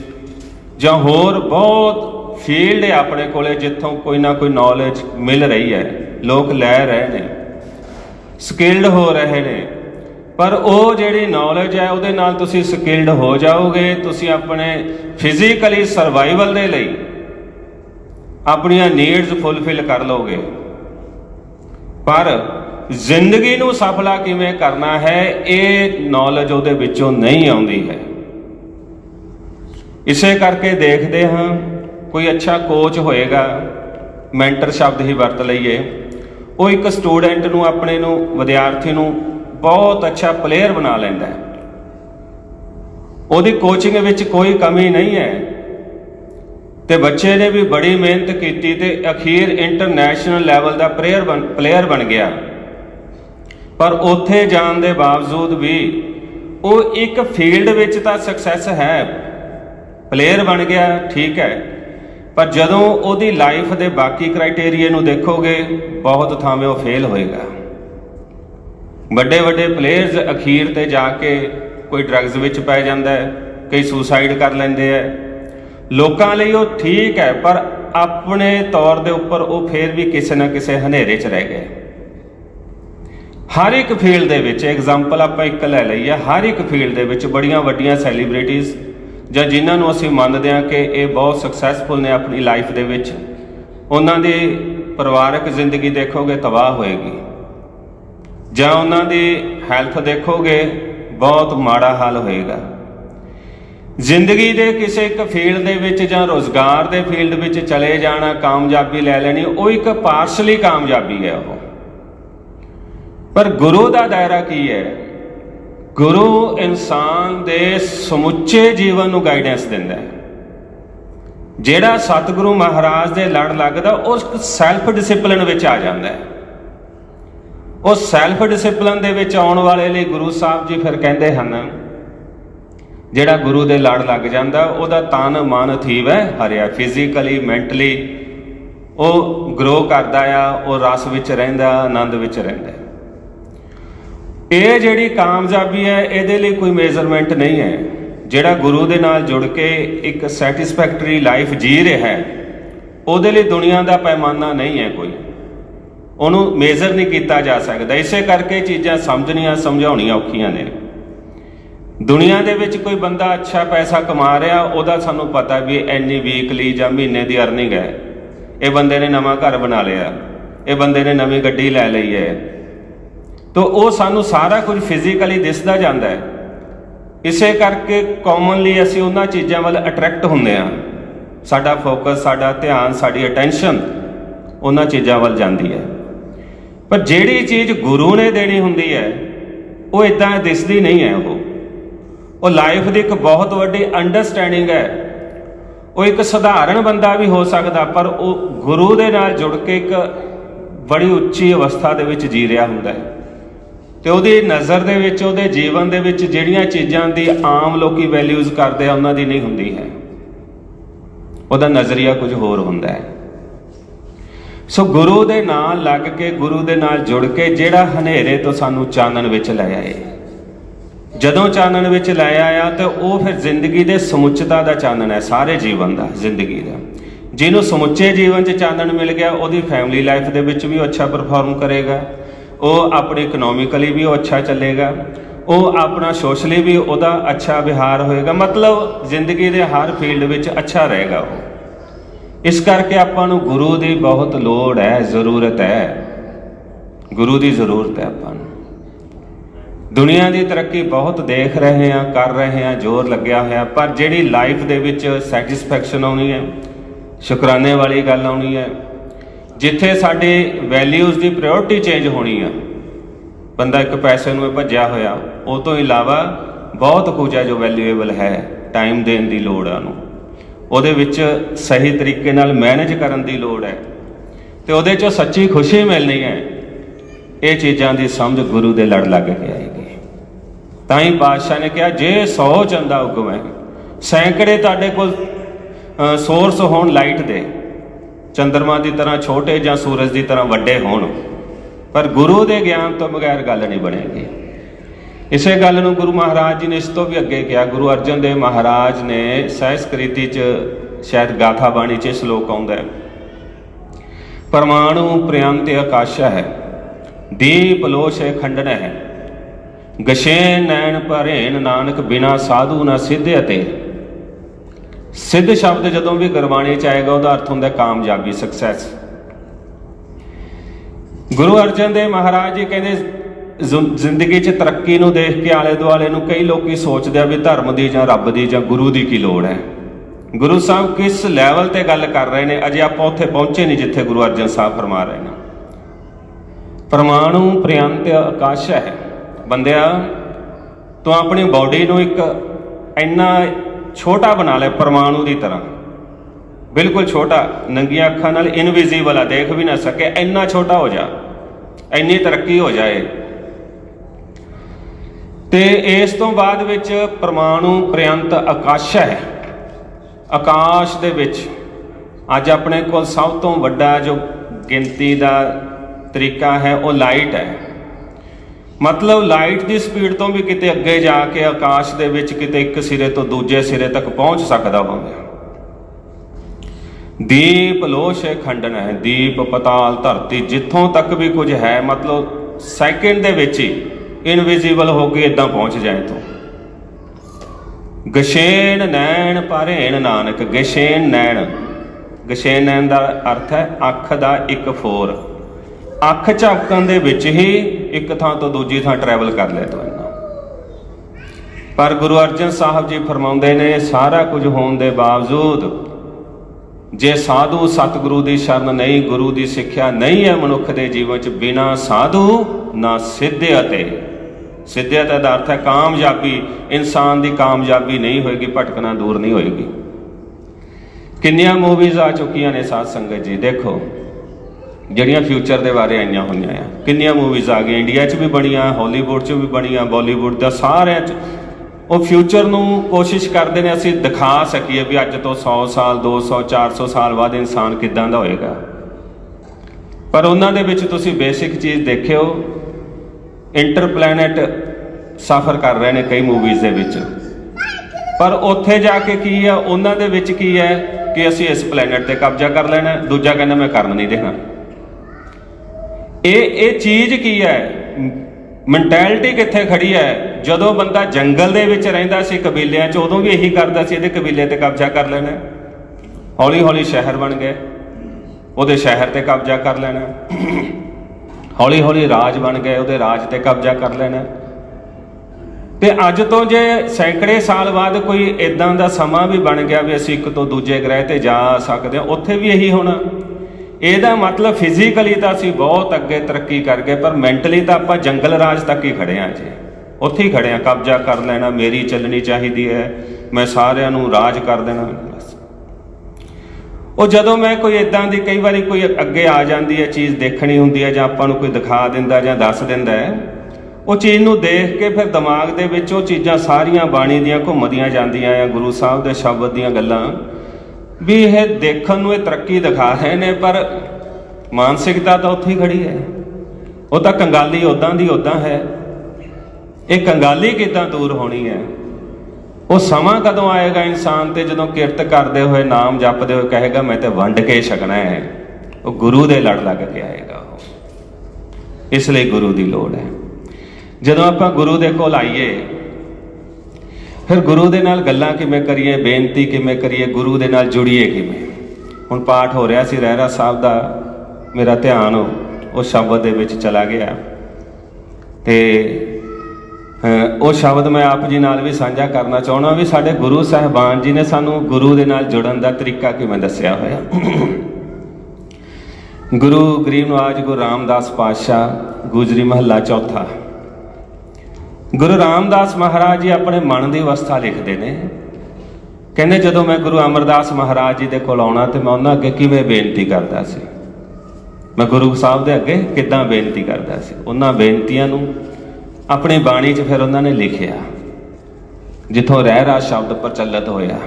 ਜਾਂ ਹੋਰ ਬਹੁਤ ਫੀਲਡ ਹੈ ਆਪਣੇ ਕੋਲੇ ਜਿੱਥੋਂ ਕੋਈ ਨਾ ਕੋਈ ਨੌਲੇਜ ਮਿਲ ਰਹੀ ਹੈ, ਲੋਕ ਲੈ ਰਹੇ ਨੇ। ਸਕਿਲਡ ਹੋ ਰਹੇ ਨੇ। ਪਰ ਉਹ ਜਿਹੜੀ ਨੌਲੇਜ ਹੈ, ਉਹਦੇ ਨਾਲ ਤੁਸੀਂ ਸਕਿਲਡ ਹੋ ਜਾਓਗੇ। ਤੁਸੀਂ ਆਪਣੇ ਫਿਜ਼ੀਕਲੀ ਸਰਵਾਈਵਲ ਦੇ ਲਈ ਆਪਣੀਆਂ ਨੀਡਸ ਫੁੱਲਫਿਲ ਕਰ ਲਓਗੇ। ਪਰ ਜ਼ਿੰਦਗੀ ਨੂੰ ਸਫਲਾ ਕਿਵੇਂ ਕਰਨਾ ਹੈ, ਇਹ ਨੌਲੇਜ ਉਹਦੇ ਵਿੱਚੋਂ ਨਹੀਂ ਆਉਂਦੀ ਹੈ। ਇਸੇ ਕਰਕੇ ਦੇਖਦੇ ਹਾਂ, ਕੋਈ ਅੱਛਾ ਕੋਚ ਹੋਏਗਾ ਮੈਂਟਰ ਸ਼ਬਦ ਹੀ ਵਰਤ ਲਈਏ। ਉਹ ਇੱਕ ਸਟੂਡੈਂਟ ਨੂੰ, ਆਪਣੇ ਨੂੰ, ਵਿਦਿਆਰਥੀ ਨੂੰ ਬਹੁਤ ਅੱਛਾ ਪਲੇਅਰ ਬਣਾ ਲੈਂਦਾ ਹੈ। ਉਹਦੀ ਕੋਚਿੰਗ ਵਿੱਚ ਕੋਈ ਕਮੀ ਨਹੀਂ ਹੈ। ਤੇ ਬੱਚੇ ਨੇ ਵੀ ਬੜੀ ਮਿਹਨਤ ਕੀਤੀ ਤੇ ਅਖੀਰ ਇੰਟਰਨੈਸ਼ਨਲ ਲੈਵਲ ਦਾ ਪਲੇਅਰ ਬਣ ਪਲੇਅਰ ਬਣ ਗਿਆ। ਪਰ ਉੱਥੇ ਜਾਣ ਦੇ ਬਾਵਜੂਦ ਵੀ ਉਹ ਇੱਕ ਫੀਲਡ ਵਿੱਚ ਤਾਂ ਸਕਸੈਸ ਹੈ। ਪਲੇਅਰ ਬਣ ਗਿਆ, ਠੀਕ ਹੈ। ਪਰ ਜਦੋਂ ਉਹਦੀ ਲਾਈਫ ਦੇ ਬਾਕੀ ਕ੍ਰਾਈਟੇਰੀਆ ਨੂੰ ਦੇਖੋਗੇ, ਬਹੁਤ ਥਾਵੇਂ ਉਹ ਫੇਲ ਹੋਏਗਾ। ਵੱਡੇ ਵੱਡੇ ਪਲੇਅਰਸ ਅਖੀਰ ਤੇ ਜਾ ਕੇ ਕੋਈ ਡਰੱਗਸ ਵਿੱਚ ਪੈ ਜਾਂਦਾ ਹੈ, ਕਈ ਸੁਸਾਈਡ ਕਰ ਲੈਂਦੇ ਹੈ। ਲੋਕਾਂ ਲਈ ਉਹ ਠੀਕ ਹੈ, ਪਰ ਆਪਣੇ ਤੌਰ ਦੇ ਉੱਪਰ ਉਹ ਫੇਰ ਵੀ ਕਿਸੇ ਨਾ ਕਿਸੇ ਹਨੇਰੇ 'ਚ ਰਹਿ ਗਏ। ਹਰ ਇੱਕ ਫੀਲਡ ਦੇ ਵਿੱਚ ਐਗਜ਼ਾਮਪਲ ਆਪਾਂ ਇੱਕ ਲੈ ਲਈਏ, ਹਰ ਇੱਕ ਫੀਲਡ ਦੇ ਵਿੱਚ ਬੜੀਆਂ ਵੱਡੀਆਂ ਸੈਲੀਬ੍ਰਿਟੀਜ਼ ਜਾਂ ਜਿਨ੍ਹਾਂ ਨੂੰ ਅਸੀਂ ਮੰਨਦੇ ਹਾਂ ਕਿ ਇਹ ਬਹੁਤ ਸਕਸੈਸਫੁਲ ਨੇ ਆਪਣੀ ਲਾਈਫ ਦੇ ਵਿੱਚ, ਉਹਨਾਂ ਦੀ ਪਰਿਵਾਰਕ ਜ਼ਿੰਦਗੀ ਦੇਖੋਗੇ ਤਬਾਹ ਹੋਏਗੀ। ਜਾਂ ਉਹਨਾਂ ਦੀ ਹੈਲਥ ਦੇਖੋਗੇ, ਬਹੁਤ ਮਾੜਾ ਹਾਲ ਹੋਏਗਾ। ਜ਼ਿੰਦਗੀ ਦੇ ਕਿਸੇ ਇੱਕ ਫੀਲਡ ਦੇ ਵਿੱਚ ਜਾਂ ਰੋਜ਼ਗਾਰ ਦੇ ਫੀਲਡ ਵਿੱਚ ਚਲੇ ਜਾਣਾ, ਕਾਮਯਾਬੀ ਲੈ ਲੈਣੀ, ਉਹ ਇੱਕ ਪਾਰਸ਼ਲੀ ਕਾਮਯਾਬੀ ਹੈ ਉਹ। ਪਰ ਗੁਰੂ ਦਾ ਦਾਇਰਾ ਕੀ ਹੈ? ਗੁਰੂ ਇਨਸਾਨ ਦੇ ਸਮੁੱਚੇ ਜੀਵਨ ਨੂੰ ਗਾਈਡੈਂਸ ਦਿੰਦਾ ਹੈ। ਜਿਹੜਾ ਸਤਿਗੁਰੂ ਮਹਾਰਾਜ ਦੇ ਲੜ ਲੱਗਦਾ, ਉਹ ਸੈਲਫ ਡਿਸਪਲਿਨ ਵਿੱਚ ਆ ਜਾਂਦਾ ਹੈ। ਉਹ ਸੈਲਫ ਡਿਸਪਲਿਨ ਦੇ ਵਿੱਚ ਆਉਣ ਵਾਲੇ ਲਈ ਗੁਰੂ ਸਾਹਿਬ ਜੀ ਫਿਰ ਕਹਿੰਦੇ ਹਨ, ਜਿਹੜਾ ਗੁਰੂ ਦੇ ਲੜ ਲੱਗ ਜਾਂਦਾ, ਉਹਦਾ ਤਨ ਮਨ ਥੀਵ ਹੈ, ਹਰਿਆ ਫਿਜ਼ੀਕਲੀ ਮੈਂਟਲੀ ਉਹ ਗਰੋ ਕਰਦਾ ਆ, ਉਹ ਰਸ ਵਿੱਚ ਰਹਿੰਦਾ, ਆਨੰਦ ਵਿੱਚ ਰਹਿੰਦਾ ਇਹ ਜਿਹੜੀ ਕਾਮਯਾਬੀ ਹੈ, ਇਹਦੇ ਲਈ ਕੋਈ ਮੇਜ਼ਰਮੈਂਟ ਨਹੀਂ ਹੈ। ਜਿਹੜਾ ਗੁਰੂ ਦੇ ਨਾਲ ਜੁੜ ਕੇ ਇੱਕ ਸੈਟੀਸਫੈਕਟਰੀ ਲਾਈਫ ਜੀ ਰਿਹਾ ਹੈ, ਉਹਦੇ ਲਈ ਦੁਨੀਆ ਦਾ ਪੈਮਾਨਾ ਨਹੀਂ ਹੈ ਕੋਈ। ਉਹਨੂੰ ਮੇਜ਼ਰ ਨਹੀਂ ਕੀਤਾ ਜਾ ਸਕਦਾ। ਇਸੇ ਕਰਕੇ ਚੀਜ਼ਾਂ ਸਮਝਣੀਆਂ, ਸਮਝਾਉਣੀਆਂ ਔਖੀਆਂ ਨੇ। ਦੁਨੀਆ ਦੇ ਵਿੱਚ ਕੋਈ ਬੰਦਾ ਅੱਛਾ ਪੈਸਾ ਕਮਾ ਰਿਹਾ, ਉਹਦਾ ਸਾਨੂੰ ਪਤਾ ਵੀ ਐਨੀ ਵੀਕਲੀ ਜਾਂ ਮਹੀਨੇ ਦੀ ਅਰਨਿੰਗ ਹੈ। ਇਹ ਬੰਦੇ ਨੇ ਨਵਾਂ ਘਰ ਬਣਾ ਲਿਆ। ਇਹ ਬੰਦੇ ਨੇ ਨਵੀਂ ਗੱਡੀ ਲੈ ਲਈ ਹੈ। ਤਾਂ ਉਹ ਸਾਨੂੰ ਸਾਰਾ ਕੁਝ ਫਿਜ਼ੀਕਲੀ ਦਿਸਦਾ ਜਾਂਦਾ ਹੈ। ਇਸੇ ਕਰਕੇ ਕਾਮਨਲੀ ਅਸੀਂ ਉਹਨਾਂ ਚੀਜ਼ਾਂ ਵੱਲ ਅਟਰੈਕਟ ਹੁੰਦੇ ਹਾਂ। ਸਾਡਾ ਫੋਕਸ ਸਾਡਾ ਧਿਆਨ, ਸਾਡੀ ਅਟੈਂਸ਼ਨ ਉਹਨਾਂ ਚੀਜ਼ਾਂ ਵੱਲ ਜਾਂਦੀ ਹੈ। ਪਰ ਜਿਹੜੀ ਚੀਜ਼ ਗੁਰੂ ਨੇ ਦੇਣੀ ਹੁੰਦੀ ਹੈ, ਉਹ ਇਦਾਂ ਦਿਸਦੀ ਨਹੀਂ ਹੈ ਉਹ। ਉਹ ਲਾਈਫ ਦੀ ਇੱਕ ਬਹੁਤ ਵੱਡੀ ਅੰਡਰਸਟੈਂਡਿੰਗ ਹੈ। ਉਹ ਇੱਕ ਸਧਾਰਨ ਬੰਦਾ ਵੀ ਹੋ ਸਕਦਾ, ਪਰ ਉਹ ਗੁਰੂ ਦੇ ਨਾਲ ਜੁੜ ਕੇ ਇੱਕ ਬੜੀ ਉੱਚੀ ਅਵਸਥਾ ਦੇ ਵਿੱਚ ਜੀ ਰਿਹਾ ਹੁੰਦਾ ਹੈ। ਤੇ ਉਹਦੀ ਨਜ਼ਰ ਦੇ ਵਿੱਚ, ਉਹਦੇ ਜੀਵਨ ਦੇ ਵਿੱਚ ਜਿਹੜੀਆਂ ਚੀਜ਼ਾਂ ਦੀ ਆਮ ਲੋਕੀ ਵੈਲਿਊਜ਼ ਕਰਦੇ ਆ, ਉਹਨਾਂ ਦੀ ਨਹੀਂ ਹੁੰਦੀ ਹੈ। ਉਹਦਾ ਨਜ਼ਰੀਆ ਕੁਝ ਹੋਰ ਹੁੰਦਾ ਹੈ। ਸੋ ਗੁਰੂ ਦੇ ਨਾਲ ਲੱਗ ਕੇ, ਗੁਰੂ ਦੇ ਨਾਲ ਜੁੜ ਕੇ ਜਿਹੜਾ ਹਨੇਰੇ ਤੋਂ ਸਾਨੂੰ ਚਾਨਣ ਵਿੱਚ ਲੈ ਆਏ। ਜਦੋਂ ਚਾਨਣ ਵਿੱਚ ਲੈ ਆਇਆ ਤੇ ਉਹ ਫਿਰ ਜ਼ਿੰਦਗੀ ਦੇ ਸਮੁੱਚਤਾ ਦਾ ਚਾਨਣ ਹੈ, ਸਾਰੇ ਜੀਵਨ ਦਾ, ਜ਼ਿੰਦਗੀ ਦਾ। ਜਿਹਨੂੰ ਸਮੁੱਚੇ ਜੀਵਨ 'ਚ ਚਾਨਣ ਮਿਲ ਗਿਆ, ਉਹਦੀ ਫੈਮਿਲੀ ਲਾਈਫ ਦੇ ਵਿੱਚ ਵੀ ਅੱਛਾ ਪਰਫਾਰਮ ਕਰੇਗਾ। ਉਹ ਆਪਣੇ ਇਕਨੋਮਿਕਲੀ ਵੀ ਉਹ ਅੱਛਾ ਚੱਲੇਗਾ, ਉਹ ਆਪਣਾ ਸੋਸ਼ਲੀ ਵੀ ਉਹਦਾ ਅੱਛਾ ਵਿਹਾਰ ਹੋਏਗਾ, ਮਤਲਬ ਜ਼ਿੰਦਗੀ ਦੇ ਹਰ ਫੀਲਡ ਵਿੱਚ ਅੱਛਾ ਰਹੇਗਾ ਉਹ। ਇਸ ਕਰਕੇ ਆਪਾਂ ਨੂੰ ਗੁਰੂ ਦੀ ਬਹੁਤ ਲੋੜ ਹੈ, ਜ਼ਰੂਰਤ ਹੈ। ਗੁਰੂ ਦੀ ਜ਼ਰੂਰਤ ਹੈ ਆਪਾਂ ਨੂੰ। ਦੁਨੀਆ ਦੀ ਤਰੱਕੀ ਬਹੁਤ ਦੇਖ ਰਹੇ ਹਾਂ, ਕਰ ਰਹੇ ਹਾਂ, ਜ਼ੋਰ ਲੱਗਿਆ ਹੋਇਆ, ਪਰ ਜਿਹੜੀ ਲਾਈਫ ਦੇ ਵਿੱਚ ਸੈਟੀਸਫੈਕਸ਼ਨ ਆਉਣੀ ਹੈ, ਸ਼ੁਕਰਾਨੇ ਵਾਲੀ ਗੱਲ ਆਉਣੀ ਹੈ, ਜਿੱਥੇ ਸਾਡੇ ਵੈਲਿਊਜ਼ ਦੀ ਪ੍ਰਾਇੋਰਟੀ ਚੇਂਜ ਹੋਣੀ ਆ ਬੰਦਾ ਇੱਕ ਪੈਸੇ ਨੂੰ ਭੱਜਿਆ ਹੋਇਆ, ਉਹ ਤੋਂ ਇਲਾਵਾ ਬਹੁਤ ਕੁਝ ਹੈ ਜੋ ਵੈਲਿਊਏਬਲ ਹੈ ਟਾਈਮ ਦੇਣ ਦੀ ਲੋੜ ਆ ਨੂੰ ਉਹਦੇ ਵਿੱਚ ਸਹੀ ਤਰੀਕੇ ਨਾਲ ਮੈਨੇਜ ਕਰਨ ਦੀ ਲੋੜ ਹੈ। ਤੇ ਉਹਦੇ ਚੋਂ ਸੱਚੀ ਖੁਸ਼ੀ ਮਿਲਣੀ ਹੈ। ਇਹ ਚੀਜ਼ਾਂ ਦੀ ਸਮਝ ਗੁਰੂ ਦੇ ਲੜ ਲੱਗ ਕੇ ਆਏਗੀ। ਤਾਂ ਹੀ ਬਾਦਸ਼ਾਹ ਨੇ ਕਿਹਾ, ਜੇ 100 ਚੰਦਾ ਉਗਵੇਂ ਸੈਂਕੜੇ ਤੁਹਾਡੇ ਕੋਲ ਸੋਰਸ ਹੋਣ ਲਾਈਟ ਦੇ ਚੰ드ਰਮਾ ਦੀ ਤਰ੍ਹਾਂ ਛੋਟੇ ਜਾਂ ਸੂਰਜ ਦੀ ਤਰ੍ਹਾਂ ਵੱਡੇ ਹੋਣ। ਪਰ ਗੁਰੂ ਦੇ ਗਿਆਨ ਤੋਂ ਬਗੈਰ ਗੱਲ ਨਹੀਂ ਬਣੇਗੀ। ਇਸੇ ਗੱਲ ਨੂੰ ਗੁਰੂ ਮਹਾਰਾਜ ਜੀ ਨੇ ਇਸ ਤੋਂ ਵੀ ਅੱਗੇ ਕਿਹਾ। ਗੁਰੂ ਅਰਜਨ ਦੇਵ ਮਹਾਰਾਜ ਨੇ ਸਹਿਸਕ੍ਰਿਤੀ ਚ ਸ਼ਾਇਦ ਗਾਥਾ ਬਾਣੀ ਚ ਸ਼ਲੋਕ ਆਉਂਦਾ ਹੈ। ਪਰਮਾਣੂ ਪ੍ਰਿਯੰਤ ਆਕਾਸ਼ ਹੈ, ਦੀਪ ਲੋਸ਼ੇ ਖੰਡਨ ਹੈ। ਗਸ਼ੇ ਨੈਣ ਭਰੇਣ ਨਾਨਕ ਬਿਨਾ ਸਾਧੂ ਨਾ ਸਿੱਧ ਅਤੇ। ਸਿੱਧ ਸ਼ਬਦ ਜਦੋਂ ਵੀ ਗੁਰਬਾਣੀ ਚ ਆਏਗਾ, ਉਹਦਾ ਅਰਥ ਹੁੰਦਾ ਕਾਮਯਾਬੀ ਸਕਸੈਸ ਗੁਰੂ ਅਰਜਨ ਦੇਵ ਮਹਾਰਾਜ ਜੀ ਕਹਿੰਦੇ, ਜ਼ੁ- ਜ਼ਿੰਦਗੀ 'ਚ ਤਰੱਕੀ ਨੂੰ ਦੇਖ ਕੇ ਆਲੇ ਦੁਆਲੇ ਨੂੰ ਕਈ ਲੋਕੀ ਸੋਚਦੇ ਆ ਵੀ ਧਰਮ ਦੀ ਜਾਂ ਰੱਬ ਦੀ ਜਾਂ ਗੁਰੂ ਦੀ ਕੀ ਲੋੜ ਹੈ। ਗੁਰੂ ਸਾਹਿਬ ਕਿਸ ਲੈਵਲ ਤੇ ਗੱਲ ਕਰ ਰਹੇ ਨੇ, ਅਜੇ ਆਪਾਂ ਉੱਥੇ ਪਹੁੰਚੇ ਨਹੀਂ ਜਿੱਥੇ ਗੁਰੂ ਅਰਜਨ ਸਾਹਿਬ ਫਰਮਾ ਰਹੇ ਨੇ। ਪਰਮਾਣੂ ਪ੍ਰਿਯੰਤ ਆਕਾਸ਼ ਹੈ। ਬੰਦਿਆ, ਤੂੰ ਆਪਣੀ ਬਾਡੀ ਨੂੰ ਇੱਕ ਇੰਨਾ ਛੋਟਾ ਬਣਾ ਲੈ ਪਰਮਾਣੂ ਦੀ ਤਰ੍ਹਾਂ। ਬਿਲਕੁਲ ਛੋਟਾ, ਨੰਗੀਆਂ ਅੱਖਾਂ ਨਾਲ ਇਨਵਿਜ਼ੀਬਲ ਆ, ਦੇਖ ਵੀ ਨਾ ਸਕੇ, ਇੰਨਾ ਛੋਟਾ ਹੋ ਜਾ, ਇੰਨੀ ਤਰੱਕੀ ਹੋ ਜਾਏ। ਤੇ ਇਸ ਤੋਂ ਬਾਅਦ ਵਿੱਚ ਪਰਮਾਣੂ ਪ੍ਰਯੰਤ ਆਕਾਸ਼ ਹੈ। ਆਕਾਸ਼ ਦੇ ਵਿੱਚ ਅੱਜ ਆਪਣੇ ਕੋਲ ਸਭ ਤੋਂ ਵੱਡਾ ਜੋ ਗਿਣਤੀ ਦਾ ਤਰੀਕਾ ਹੈ, ਉਹ ਲਾਈਟ ਹੈ। ਮਤਲਬ ਲਾਈਟ ਦੀ ਸਪੀਡ ਤੋਂ ਵੀ ਕਿਤੇ ਅੱਗੇ ਜਾ ਕੇ ਆਕਾਸ਼ ਦੇ ਵਿੱਚ ਕਿਤੇ ਇੱਕ ਸਿਰੇ ਤੋਂ ਦੂਜੇ ਸਿਰੇ ਤੱਕ ਪਹੁੰਚ ਸਕਦਾ ਹੋਵੇ। ਦੀਪ ਲੋਸ਼ ਖੰਡਨ ਹੈ, ਦੀਪ ਪਤਾਲ ਧਰਤੀ, ਜਿੱਥੋਂ ਤੱਕ ਵੀ ਕੁਝ ਹੈ, ਮਤਲਬ ਸੈਕਿੰਡ ਦੇ ਵਿੱਚ ਹੀ ਇਨਵਿਜ਼ੀਬਲ ਹੋ ਕੇ ਇਦਾਂ ਪਹੁੰਚ ਜਾਏ ਤੂੰ। ਗਸ਼ੇਣ ਨੈਣ ਪਰੇਣ ਨਾਨਕ, ਗਸ਼ੇਨ ਨੈਣ। ਗਸ਼ੇਨ ਨੈਣ ਦਾ ਅਰਥ ਹੈ ਅੱਖ ਦਾ ਇੱਕ ਫੋਰ। ਅੱਖ ਝਪਕਣ ਦੇ ਵਿੱਚ ਹੀ ਇੱਕ ਥਾਂ ਤੋਂ ਦੂਜੀ ਥਾਂ ਟਰੈਵਲ ਕਰ ਲਿਆ ਤੂੰ ਇੰਨਾ। ਪਰ ਗੁਰੂ ਅਰਜਨ ਸਾਹਿਬ ਜੀ ਫਰਮਾਉਂਦੇ ਨੇ, ਸਾਰਾ ਕੁਝ ਹੋਣ ਦੇ ਬਾਵਜੂਦ ਜੇ ਸਾਧੂ ਸਤਿਗੁਰੂ ਦੀ ਸ਼ਰਨ ਨਹੀਂ, ਗੁਰੂ ਦੀ ਸਿੱਖਿਆ ਨਹੀਂ ਹੈ ਮਨੁੱਖ ਦੇ ਜੀਵਨ ਚ, ਬਿਨਾ ਸਾਧੂ ਨਾ ਸਿੱਧਿਅਤੇ ਸਿੱਧਿਅਤ ਦਾ ਅਰਥ ਹੈ ਕਾਮਯਾਬੀ। ਇਨਸਾਨ ਦੀ ਕਾਮਯਾਬੀ ਨਹੀਂ ਹੋਏਗੀ, ਭਟਕਣਾ ਦੂਰ ਨਹੀਂ ਹੋਏਗੀ। ਕਿੰਨੀਆਂ ਮੂਵੀਜ਼ ਆ ਚੁੱਕੀਆਂ ਨੇ ਸਾਧ ਸੰਗਤ ਜੀ, ਦੇਖੋ। ਜਿਹੜੀਆਂ ਫਿਊਚਰ ਦੇ ਬਾਰੇ ਆਈਆਂ ਹੋਈਆਂ ਆ। ਕਿੰਨੀਆਂ ਮੂਵੀਜ਼ ਆ ਗਈਆਂ ਇੰਡੀਆ 'ਚ ਵੀ ਬਣੀਆਂ ਹਾਲੀਵੁੱਡ 'ਚ ਵੀ ਬਣੀਆਂ ਬਾਲੀਵੁੱਡ ਦਾ ਸਾਰਿਆਂ 'ਚ ਉਹ ਫਿਊਚਰ ਨੂੰ ਕੋਸ਼ਿਸ਼ ਕਰਦੇ ਨੇ, ਅਸੀਂ ਦਿਖਾ ਸਕੀਏ ਵੀ ਅੱਜ ਤੋਂ 100 ਸਾਲ 200 400 ਸਾਲ ਬਾਅਦ ਇਨਸਾਨ ਕਿੱਦਾਂ ਦਾ ਹੋਏਗਾ। ਪਰ ਉਹਨਾਂ ਦੇ ਵਿੱਚ ਤੁਸੀਂ ਬੇਸਿਕ ਚੀਜ਼ ਦੇਖਿਓ ਇੰਟਰਪਲੈਨਟ ਸਫ਼ਰ ਕਰ ਰਹੇ ਨੇ ਕਈ ਮੂਵੀਜ਼ ਦੇ ਵਿੱਚ। ਪਰ ਉੱਥੇ ਜਾ ਕੇ ਕੀ ਆ, ਉਹਨਾਂ ਦੇ ਵਿੱਚ ਕੀ ਹੈ ਕਿ ਅਸੀਂ ਇਸ ਪਲੈਨਟ ਤੇ ਕਬਜ਼ਾ ਕਰ ਲੈਣਾ ਦੂਜਾ ਕਹਿੰਦਾ, ਮੈਂ ਕਰਨ ਨਹੀਂ ਦੇਣਾ ਇਹ ਇਹ ਚੀਜ਼ ਕੀ ਹੈ? ਮੈਂਟੈਲਿਟੀ ਕਿੱਥੇ ਖੜੀ ਹੈ? ਜਦੋਂ ਬੰਦਾ ਜੰਗਲ ਦੇ ਵਿੱਚ ਰਹਿੰਦਾ ਸੀ ਕਬੀਲਿਆਂ 'ਚ, ਉਦੋਂ ਵੀ ਇਹੀ ਕਰਦਾ ਸੀ, ਇਹਦੇ ਕਬੀਲੇ ਤੇ ਕਬਜ਼ਾ ਕਰ ਲੈਣਾ। ਹੌਲੀ ਹੌਲੀ ਸ਼ਹਿਰ ਬਣ ਗਏ। ਉਹਦੇ ਸ਼ਹਿਰ ਤੇ ਕਬਜ਼ਾ ਕਰ ਲੈਣਾ। ਹੌਲੀ ਹੌਲੀ ਰਾਜ ਬਣ ਗਏ, ਉਹਦੇ ਰਾਜ ਤੇ ਕਬਜ਼ਾ ਕਰ ਲੈਣਾ। ਹੈ। ਤੇ ਅੱਜ ਤੋਂ ਜੇ ਸੈਂਕੜੇ ਸਾਲ ਬਾਅਦ ਕੋਈ ਇਦਾਂ ਦਾ ਸਮਾਂ ਵੀ ਬਣ ਗਿਆ ਵੀ ਅਸੀਂ ਇੱਕ ਤੋਂ ਦੂਜੇ ਗ੍ਰਹਿ ਤੇ ਜਾ ਸਕਦੇ ਹਾਂ, ਉੱਥੇ ਵੀ ਇਹੀ ਹੋਣਾ। ਇਹਦਾ ਮਤਲਬ ਫਿਜ਼ੀਕਲੀ ਤਾਂ ਅਸੀਂ ਬਹੁਤ ਅੱਗੇ ਤਰੱਕੀ ਕਰ ਗਏ, ਪਰ ਮੈਂਟਲੀ ਤਾਂ ਆਪਾਂ ਜੰਗਲ ਰਾਜ ਤੱਕ ਹੀ ਖੜੇ ਹਾਂ ਜੀ। ਉੱਥੇ ਹੀ ਖੜੇ ਹਾਂ, ਕਬਜ਼ਾ ਕਰ ਲੈਣਾ, ਮੇਰੀ ਚੱਲਣੀ ਚਾਹੀਦੀ ਹੈ, ਮੈਂ ਸਾਰਿਆਂ ਨੂੰ ਰਾਜ ਕਰ ਦੇਣਾ ਉਹ ਜਦੋਂ ਮੈਂ ਕੋਈ ਇਦਾਂ ਦੀ ਕਈ ਵਾਰੀ ਕੋਈ ਅੱਗੇ ਆ ਜਾਂਦੀ ਹੈ, ਚੀਜ਼ ਦੇਖਣੀ ਹੁੰਦੀ ਹੈ ਜਾਂ ਆਪਾਂ ਨੂੰ ਕੋਈ ਦਿਖਾ ਦਿੰਦਾ ਜਾਂ ਦੱਸ ਦਿੰਦਾ ਹੈ, ਉਹ ਚੀਜ਼ ਨੂੰ ਦੇਖ ਕੇ ਫਿਰ ਦਿਮਾਗ ਦੇ ਵਿੱਚ ਉਹ ਚੀਜ਼ਾਂ ਸਾਰੀਆਂ ਬਾਣੀ ਦੀਆਂ ਘੁੰਮਦੀਆਂ ਜਾਂਦੀਆਂ ਆ, ਗੁਰੂ ਸਾਹਿਬ ਦੇ ਸ਼ਬਦ ਦੀਆਂ ਗੱਲਾਂ। ਵੀ ਇਹ ਦੇਖਣ ਨੂੰ ਇਹ ਤਰੱਕੀ ਦਿਖਾ ਰਹੇ ਨੇ, ਪਰ ਮਾਨਸਿਕਤਾ ਤਾਂ ਉੱਥੇ ਹੀ ਖੜੀ ਹੈ। ਉਹ ਤਾਂ ਕੰਗਾਲੀ ਉਦਾਂ ਦੀ ਉਦਾਂ ਹੈ। ਇਹ ਕੰਗਾਲੀ ਕਿਦਾਂ ਦੂਰ ਹੋਣੀ ਹੈ? ਉਹ ਸਮਾਂ ਕਦੋਂ ਆਏਗਾ ਇਨਸਾਨ ਤੇ ਜਦੋਂ ਕਿਰਤ ਕਰਦੇ ਹੋਏ, ਨਾਮ ਜਪਦੇ ਹੋਏ ਕਹੇਗਾ, ਮੈਂ ਤੇ ਵੰਡ ਕੇ ਛਕਣਾ ਹੈ। ਉਹ ਗੁਰੂ ਦੇ ਲੜ ਲੱਗ ਕੇ ਆਏਗਾ ਉਹ। ਇਸ ਲਈ ਗੁਰੂ ਦੀ ਲੋੜ ਹੈ। ਜਦੋਂ ਆਪਾਂ ਗੁਰੂ ਦੇ ਕੋਲ ਆਈਏ ਫਿਰ ਗੁਰੂ ਦੇ ਨਾਲ ਗੱਲਾਂ ਕਿਵੇਂ ਕਰੀਏ, ਬੇਨਤੀ ਕਿਵੇਂ ਕਰੀਏ, ਗੁਰੂ ਦੇ ਨਾਲ ਜੁੜੀਏ ਕਿਵੇਂ? ਹੁਣ ਪਾਠ ਹੋ ਰਿਹਾ ਸੀ, ਰਹਿਰਾ ਸਾਹਿਬ ਦਾ ਮੇਰਾ ਧਿਆਨ ਉਹ ਸ਼ਬਦ ਦੇ ਵਿੱਚ ਚਲਾ ਗਿਆ। ਤੇ ਉਹ ਸ਼ਬਦ ਮੈਂ ਆਪ ਜੀ ਨਾਲ ਵੀ ਸਾਂਝਾ ਕਰਨਾ ਚਾਹੁੰਦਾ ਵੀ ਸਾਡੇ ਗੁਰੂ ਸਾਹਿਬਾਨ ਜੀ ਨੇ ਸਾਨੂੰ ਗੁਰੂ ਦੇ ਨਾਲ ਜੁੜਨ ਦਾ ਤਰੀਕਾ ਕਿਵੇਂ ਦੱਸਿਆ ਹੋਇਆ? ਗੁਰੂ ਗਰੀਬ ਨਵਾਜ ਗੁਰੂ ਰਾਮਦਾਸ ਪਾਤਸ਼ਾਹ ਗੁਜਰੀ ਮਹੱਲਾ ਚੌਥਾ। ਗੁਰੂ ਰਾਮਦਾਸ ਮਹਾਰਾਜ ਜੀ ਆਪਣੇ ਮਨ ਦੀ ਅਵਸਥਾ ਲਿਖਦੇ ਨੇ। ਕਹਿੰਦੇ, ਜਦੋਂ ਮੈਂ ਗੁਰੂ ਅਮਰਦਾਸ ਮਹਾਰਾਜ ਜੀ ਦੇ ਕੋਲ ਆਉਣਾ ਤੇ ਮੈਂ ਉਹਨਾਂ ਅੱਗੇ ਕਿਵੇਂ ਬੇਨਤੀ ਕਰਦਾ ਸੀ? ਮੈਂ ਗੁਰੂ ਸਾਹਿਬ ਦੇ ਅੱਗੇ ਕਿੱਦਾਂ ਬੇਨਤੀ ਕਰਦਾ ਸੀ? ਉਹਨਾਂ ਬੇਨਤੀਆਂ ਨੂੰ ਆਪਣੀ ਬਾਣੀ 'ਚ ਫਿਰ ਉਹਨਾਂ ਨੇ ਲਿਖਿਆ। ਜਿੱਥੋਂ ਰਹਿ ਰਾ ਸ਼ਬਦ ਪ੍ਰਚਲਿਤ ਹੋਇਆ।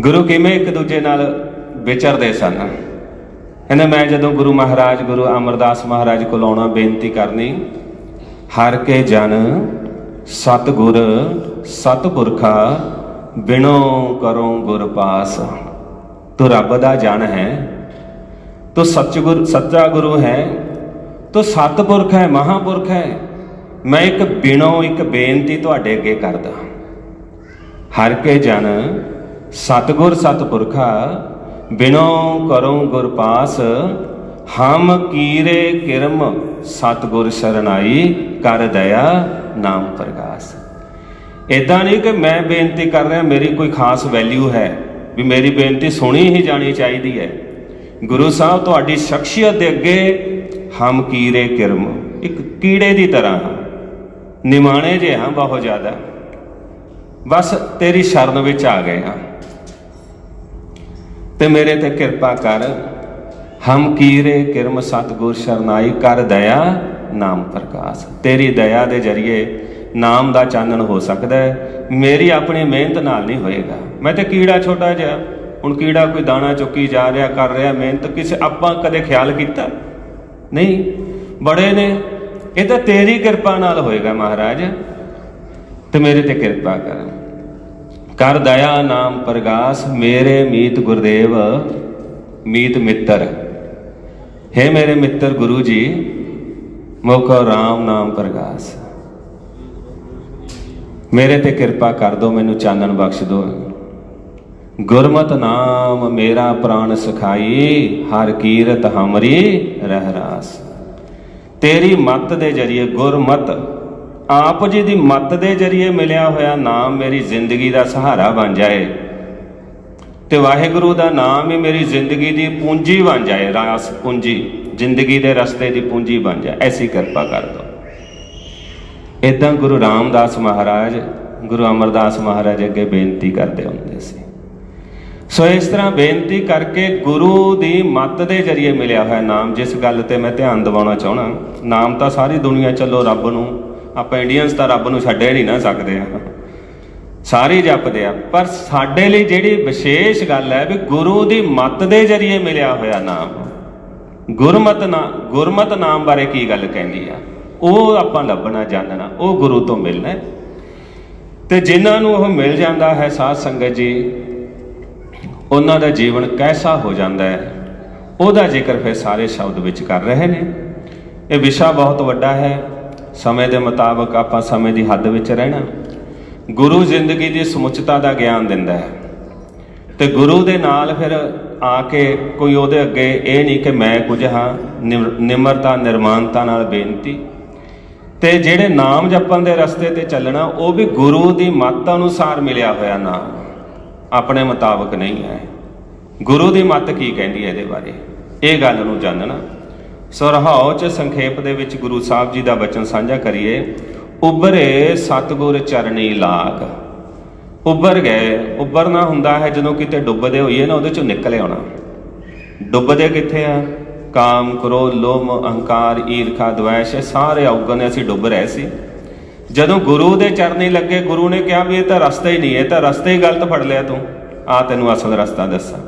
ਗੁਰੂ ਕਿਵੇਂ ਇੱਕ ਦੂਜੇ ਨਾਲ ਵਿਚਰਦੇ ਸਨ? ਕਹਿੰਦੇ, ਮੈਂ ਜਦੋਂ ਗੁਰੂ ਮਹਾਰਾਜ, ਗੁਰੂ ਅਮਰਦਾਸ ਮਹਾਰਾਜ ਕੋਲ ਆਉਣਾ ਬੇਨਤੀ ਕਰਨੀ ਹਰ ਕੇ ਜਨ ਸਤਗੁਰ, ਸਤਪੁਰਖਾ, ਬਿਨੋ ਕਰੋ ਗੁਰ ਪਾਸ। ਤੂੰ ਰੱਬ ਦਾ ਜਨ ਹੈ, ਤੂੰ ਸੱਚਗੁਰ ਸੱਚਾ ਗੁਰੂ ਹੈ, ਤੂੰ ਸਤਪੁਰਖ ਹੈ, ਮਹਾਪੁਰਖ ਹੈ। ਮੈਂ ਇੱਕ ਬਿਨੋ, ਇੱਕ ਬੇਨਤੀ ਤੁਹਾਡੇ ਅੱਗੇ ਕਰਦਾ। ਹਰ ਕੇ ਜਨ ਸਤਗੁਰ, ਸਤਪੁਰਖਾ, ਬਿਨੋ ਕਰੋ ਗੁਰ ਪਾਸ। ਹਮ ਕੀਰੇ ਕਿਰਮ ਸਤਗੁਰ ਸਰਣਾਈ ਕਰ ਦਇਆ ਨਾਮ ਪ੍ਰਗਾਸ। ਇਦਾਂ ਨਹੀਂ ਕਿ ਮੈਂ ਬੇਨਤੀ ਕਰ ਰਿਹਾ, ਮੇਰੀ ਕੋਈ ਖਾਸ ਵੈਲਿਊ ਹੈ ਵੀ ਮੇਰੀ ਬੇਨਤੀ ਸੁਣੀ ਹੀ ਜਾਣੀ ਚਾਹੀਦੀ ਹੈ। ਗੁਰੂ ਸਾਹਿਬ, ਤੁਹਾਡੀ ਸ਼ਖਸੀਅਤ ਦੇ ਅੱਗੇ ਹਮ ਕੀਰੇ ਕਿਰਮ ਇੱਕ ਕੀੜੇ ਦੀ ਤਰ੍ਹਾਂ ਹਾਂ। ਨਿਮਾਣੇ ਜੇ ਹਾਂ, ਬਹੁਤ ਜ਼ਿਆਦਾ। ਬਸ ਤੇਰੀ ਸ਼ਰਨ ਵਿੱਚ ਆ ਗਏ ਹਾਂ। ਤੇ ਮੇਰੇ ਤੇ ਕਿਰਪਾ ਕਰ ਹਮ ਕੀਰੇ ਕਿਰਮ ਸਤਗੁਰ ਸ਼ਰਨਾਈ ਕਰ ਦਇਆ ਨਾਮ ਪ੍ਰਕਾਸ਼। ਤੇਰੀ ਦਇਆ ਦੇ ਜਰੀਏ ਨਾਮ ਦਾ ਚਾਨਣ ਹੋ ਸਕਦਾ ਹੈ। ਮੇਰੀ ਆਪਣੀ ਮਿਹਨਤ ਨਾਲ ਨਹੀਂ ਹੋਏਗਾ। ਮੈਂ ਤੇ ਕੀੜਾ ਛੋਟਾ ਜਿਹਾ, ਹੁਣ ਕੀੜਾ ਕੋਈ ਦਾਣਾ ਚੁੱਕੀ ਜਾ ਰਿਹਾ, ਕਰ ਰਿਹਾ ਮਿਹਨਤ, ਕਿਸੇ ਆਪਾਂ ਕਦੇ ਖਿਆਲ ਕੀਤਾ? ਨਹੀਂ। ਬੜੇ ਨੇ। ਇਹ ਤਾਂ ਤੇਰੀ ਕਿਰਪਾ ਨਾਲ ਹੋਏਗਾ ਮਹਾਰਾਜ। ਤੇ ਮੇਰੇ ਤੇ ਕਿਰਪਾ ਕਰ। ਕਰ ਦਇਆ ਨਾਮ ਪ੍ਰਗਾਸ। ਮੇਰੇ ਮੀਤ ਗੁਰਦੇਵ, ਮੀਤ ਮਿੱਤਰ। ਹੈ ਮੇਰੇ ਮਿੱਤਰ ਗੁਰੂ ਜੀ, ਮੋਕੋ ਰਾਮ ਨਾਮ ਪ੍ਰਗਾਸ। ਮੇਰੇ ਤੇ ਕਿਰਪਾ ਕਰ ਦਿਓ, ਮੈਨੂੰ ਚਾਨਣ ਬਖਸ਼ ਦਿਓ। ਗੁਰਮਤ ਨਾਮ ਮੇਰਾ ਪ੍ਰਾਣ ਸਖਾਈ, ਹਰ ਕੀਰਤ ਹਮਰੀ ਰਹਿ ਰਾਸ। ਤੇਰੀ ਮੱਤ ਦੇ ਜਰੀਏ ਗੁਰਮਤ, ਆਪ ਜੀ ਦੀ ਮੱਤ ਦੇ ਜਰੀਏ ਮਿਲਿਆ ਹੋਇਆ ਨਾਮ ਮੇਰੀ ਜ਼ਿੰਦਗੀ ਦਾ ਸਹਾਰਾ ਬਣ ਜਾਏ। ਤੇ ਵਾਹਿਗੁਰੂ ਦਾ ਨਾਮ ਹੀ ਮੇਰੀ ਜ਼ਿੰਦਗੀ ਦੀ ਪੂੰਜੀ ਬਣ ਜਾਏ, ਰਾਸ ਪੂੰਜੀ, ਜ਼ਿੰਦਗੀ ਦੇ ਰਸਤੇ ਦੀ ਪੂੰਜੀ ਬਣ ਜਾਏ, ਐਸੀ ਕਿਰਪਾ ਕਰ ਦਿਓ ਇਦਾਂ ਗੁਰੂ ਰਾਮਦਾਸ ਮਹਾਰਾਜ, ਗੁਰੂ ਅਮਰਦਾਸ ਮਹਾਰਾਜ ਅੱਗੇ ਬੇਨਤੀ ਕਰਦੇ ਹੁੰਦੇ ਸੀ। ਸੋ ਇਸ ਤਰ੍ਹਾਂ ਬੇਨਤੀ ਕਰਕੇ ਗੁਰੂ ਦੀ ਮੱਤ ਦੇ ਜਰੀਏ ਮਿਲਿਆ ਹੋਇਆ ਨਾਮ, ਜਿਸ ਗੱਲ ਤੇ ਮੈਂ ਧਿਆਨ ਦਿਵਾਉਣਾ ਚਾਹਣਾ ਨਾਮ ਤਾਂ ਸਾਰੀ ਦੁਨੀਆ ਚੱਲੋ ਰੱਬ ਨੂੰ, ਆਪਾਂ ਇੰਡੀਅਨਸ ਤਾਂ ਰੱਬ ਨੂੰ ਛੱਡੇ ਨਹੀਂ ਨਾ ਸਕਦੇ। ਆ ਸਾਰੇ ਜਪਦੇ ਆ, ਪਰ ਸਾਡੇ ਲਈ ਜਿਹੜੀ ਵਿਸ਼ੇਸ਼ ਗੱਲ ਹੈ ਵੀ ਗੁਰੂ ਦੀ ਮੱਤ ਦੇ ਜਰੀਏ ਮਿਲਿਆ ਹੋਇਆ ਨਾਮ। ਗੁਰਮਤ ਨਾ, ਗੁਰਮਤ ਨਾਮ ਬਾਰੇ ਕੀ ਗੱਲ ਕਹਿੰਦੀ ਆ? ਉਹ ਆਪਾਂ ਲੱਭਣਾ, ਜਾਣਨਾ, ਉਹ ਗੁਰੂ ਤੋਂ ਮਿਲਣਾ। ਹੈ। ਤੇ ਜਿਨ੍ਹਾਂ ਨੂੰ ਉਹ ਮਿਲ ਜਾਂਦਾ ਹੈ ਸਾਧ ਸੰਗਤ ਜੀ, ਉਹਨਾਂ ਦਾ ਜੀਵਨ ਕੈਸਾ ਹੋ ਜਾਂਦਾ ਹੈ? ਉਹਦਾ ਜ਼ਿਕਰ ਫਿਰ ਸਾਰੇ ਸ਼ਬਦ ਵਿੱਚ ਕਰ ਰਹੇ ਨੇ। ਇਹ ਵਿਸ਼ਾ ਬਹੁਤ ਵੱਡਾ ਹੈ। ਸਮੇਂ ਦੇ ਮੁਤਾਬਕ ਆਪਾਂ ਸਮੇਂ ਦੀ ਹੱਦ ਵਿੱਚ ਰਹਿਣਾ। ਗੁਰੂ ਜ਼ਿੰਦਗੀ ਦੀ ਸਮੁੱਚਤਾ ਦਾ ਗਿਆਨ ਦਿੰਦਾ ਹੈ। ਤੇ ਗੁਰੂ ਦੇ ਨਾਲ ਫਿਰ ਆ ਕੇ ਕੋਈ ਉਹਦੇ ਅੱਗੇ ਇਹ ਨਹੀਂ ਕਿ ਮੈਂ ਕੁਝ ਹਾਂ ਨਿਮਰ- ਨਿਮਰਤਾ, ਨਿਰਮਾਨਤਾ ਨਾਲ ਬੇਨਤੀ। ਤੇ ਜਿਹੜੇ ਨਾਮ ਜਪਣ ਦੇ ਰਸਤੇ ਤੇ ਚੱਲਣਾ, ਉਹ ਵੀ ਗੁਰੂ ਦੀ ਮੱਤ ਅਨੁਸਾਰ ਮਿਲਿਆ ਹੋਇਆ ਨਾਮ, ਆਪਣੇ ਮੁਤਾਬਕ ਨਹੀਂ ਹੈ। ਗੁਰੂ ਦੀ ਮੱਤ ਕੀ ਕਹਿੰਦੀ ਹੈ ਇਹਦੇ ਬਾਰੇ? ਇਹ ਗੱਲ ਨੂੰ ਜਾਣਨਾ। ਸੋ ਰਹਾਉ ਚ ਸੰਖੇਪ ਦੇ ਵਿੱਚ ਗੁਰੂ ਸਾਹਿਬ ਜੀ ਦਾ ਬਚਨ ਸਾਂਝਾ ਕਰੀਏ। ਉਬਰੇ ਸਤਗੁਰ ਚਰਣੀ ਲਾਗ। ਉੱਭਰ ਗਏ, ਉੱਭਰਨਾ ਹੁੰਦਾ ਹੈ ਜਦੋਂ ਕਿਤੇ ਡੁੱਬਦੇ ਹੋਈਏ ਨਾ, ਉਹਦੇ ਚੋਂ ਨਿਕਲ ਆਉਣਾ। ਡੁੱਬਦੇ ਕਿੱਥੇ ਆ? ਕਾਮ ਕ੍ਰੋਧ ਲੋਭ, ਅਹੰਕਾਰ, ਈਰਖਾ ਦ્વੈਸ਼ ਇਹ ਸਾਰੇ ਔਗਣ ਅਸੀਂ ਡੁੱਬ ਰਹੇ ਸੀ। ਜਦੋਂ ਗੁਰੂ ਦੇ ਚਰਨੀ ਲੱਗੇ, ਗੁਰੂ ਨੇ ਕਿਹਾ ਵੀ ਇਹ ਤਾਂ ਰਸਤਾ ਹੀ ਨਹੀਂ, ਇਹ ਤਾਂ ਰਸਤਾ ਹੀ ਗਲਤ ਫੜ ਲਿਆ ਤੂੰ। ਆ ਤੈਨੂੰ ਅਸਲ ਰਸਤਾ ਦੱਸਾਂ।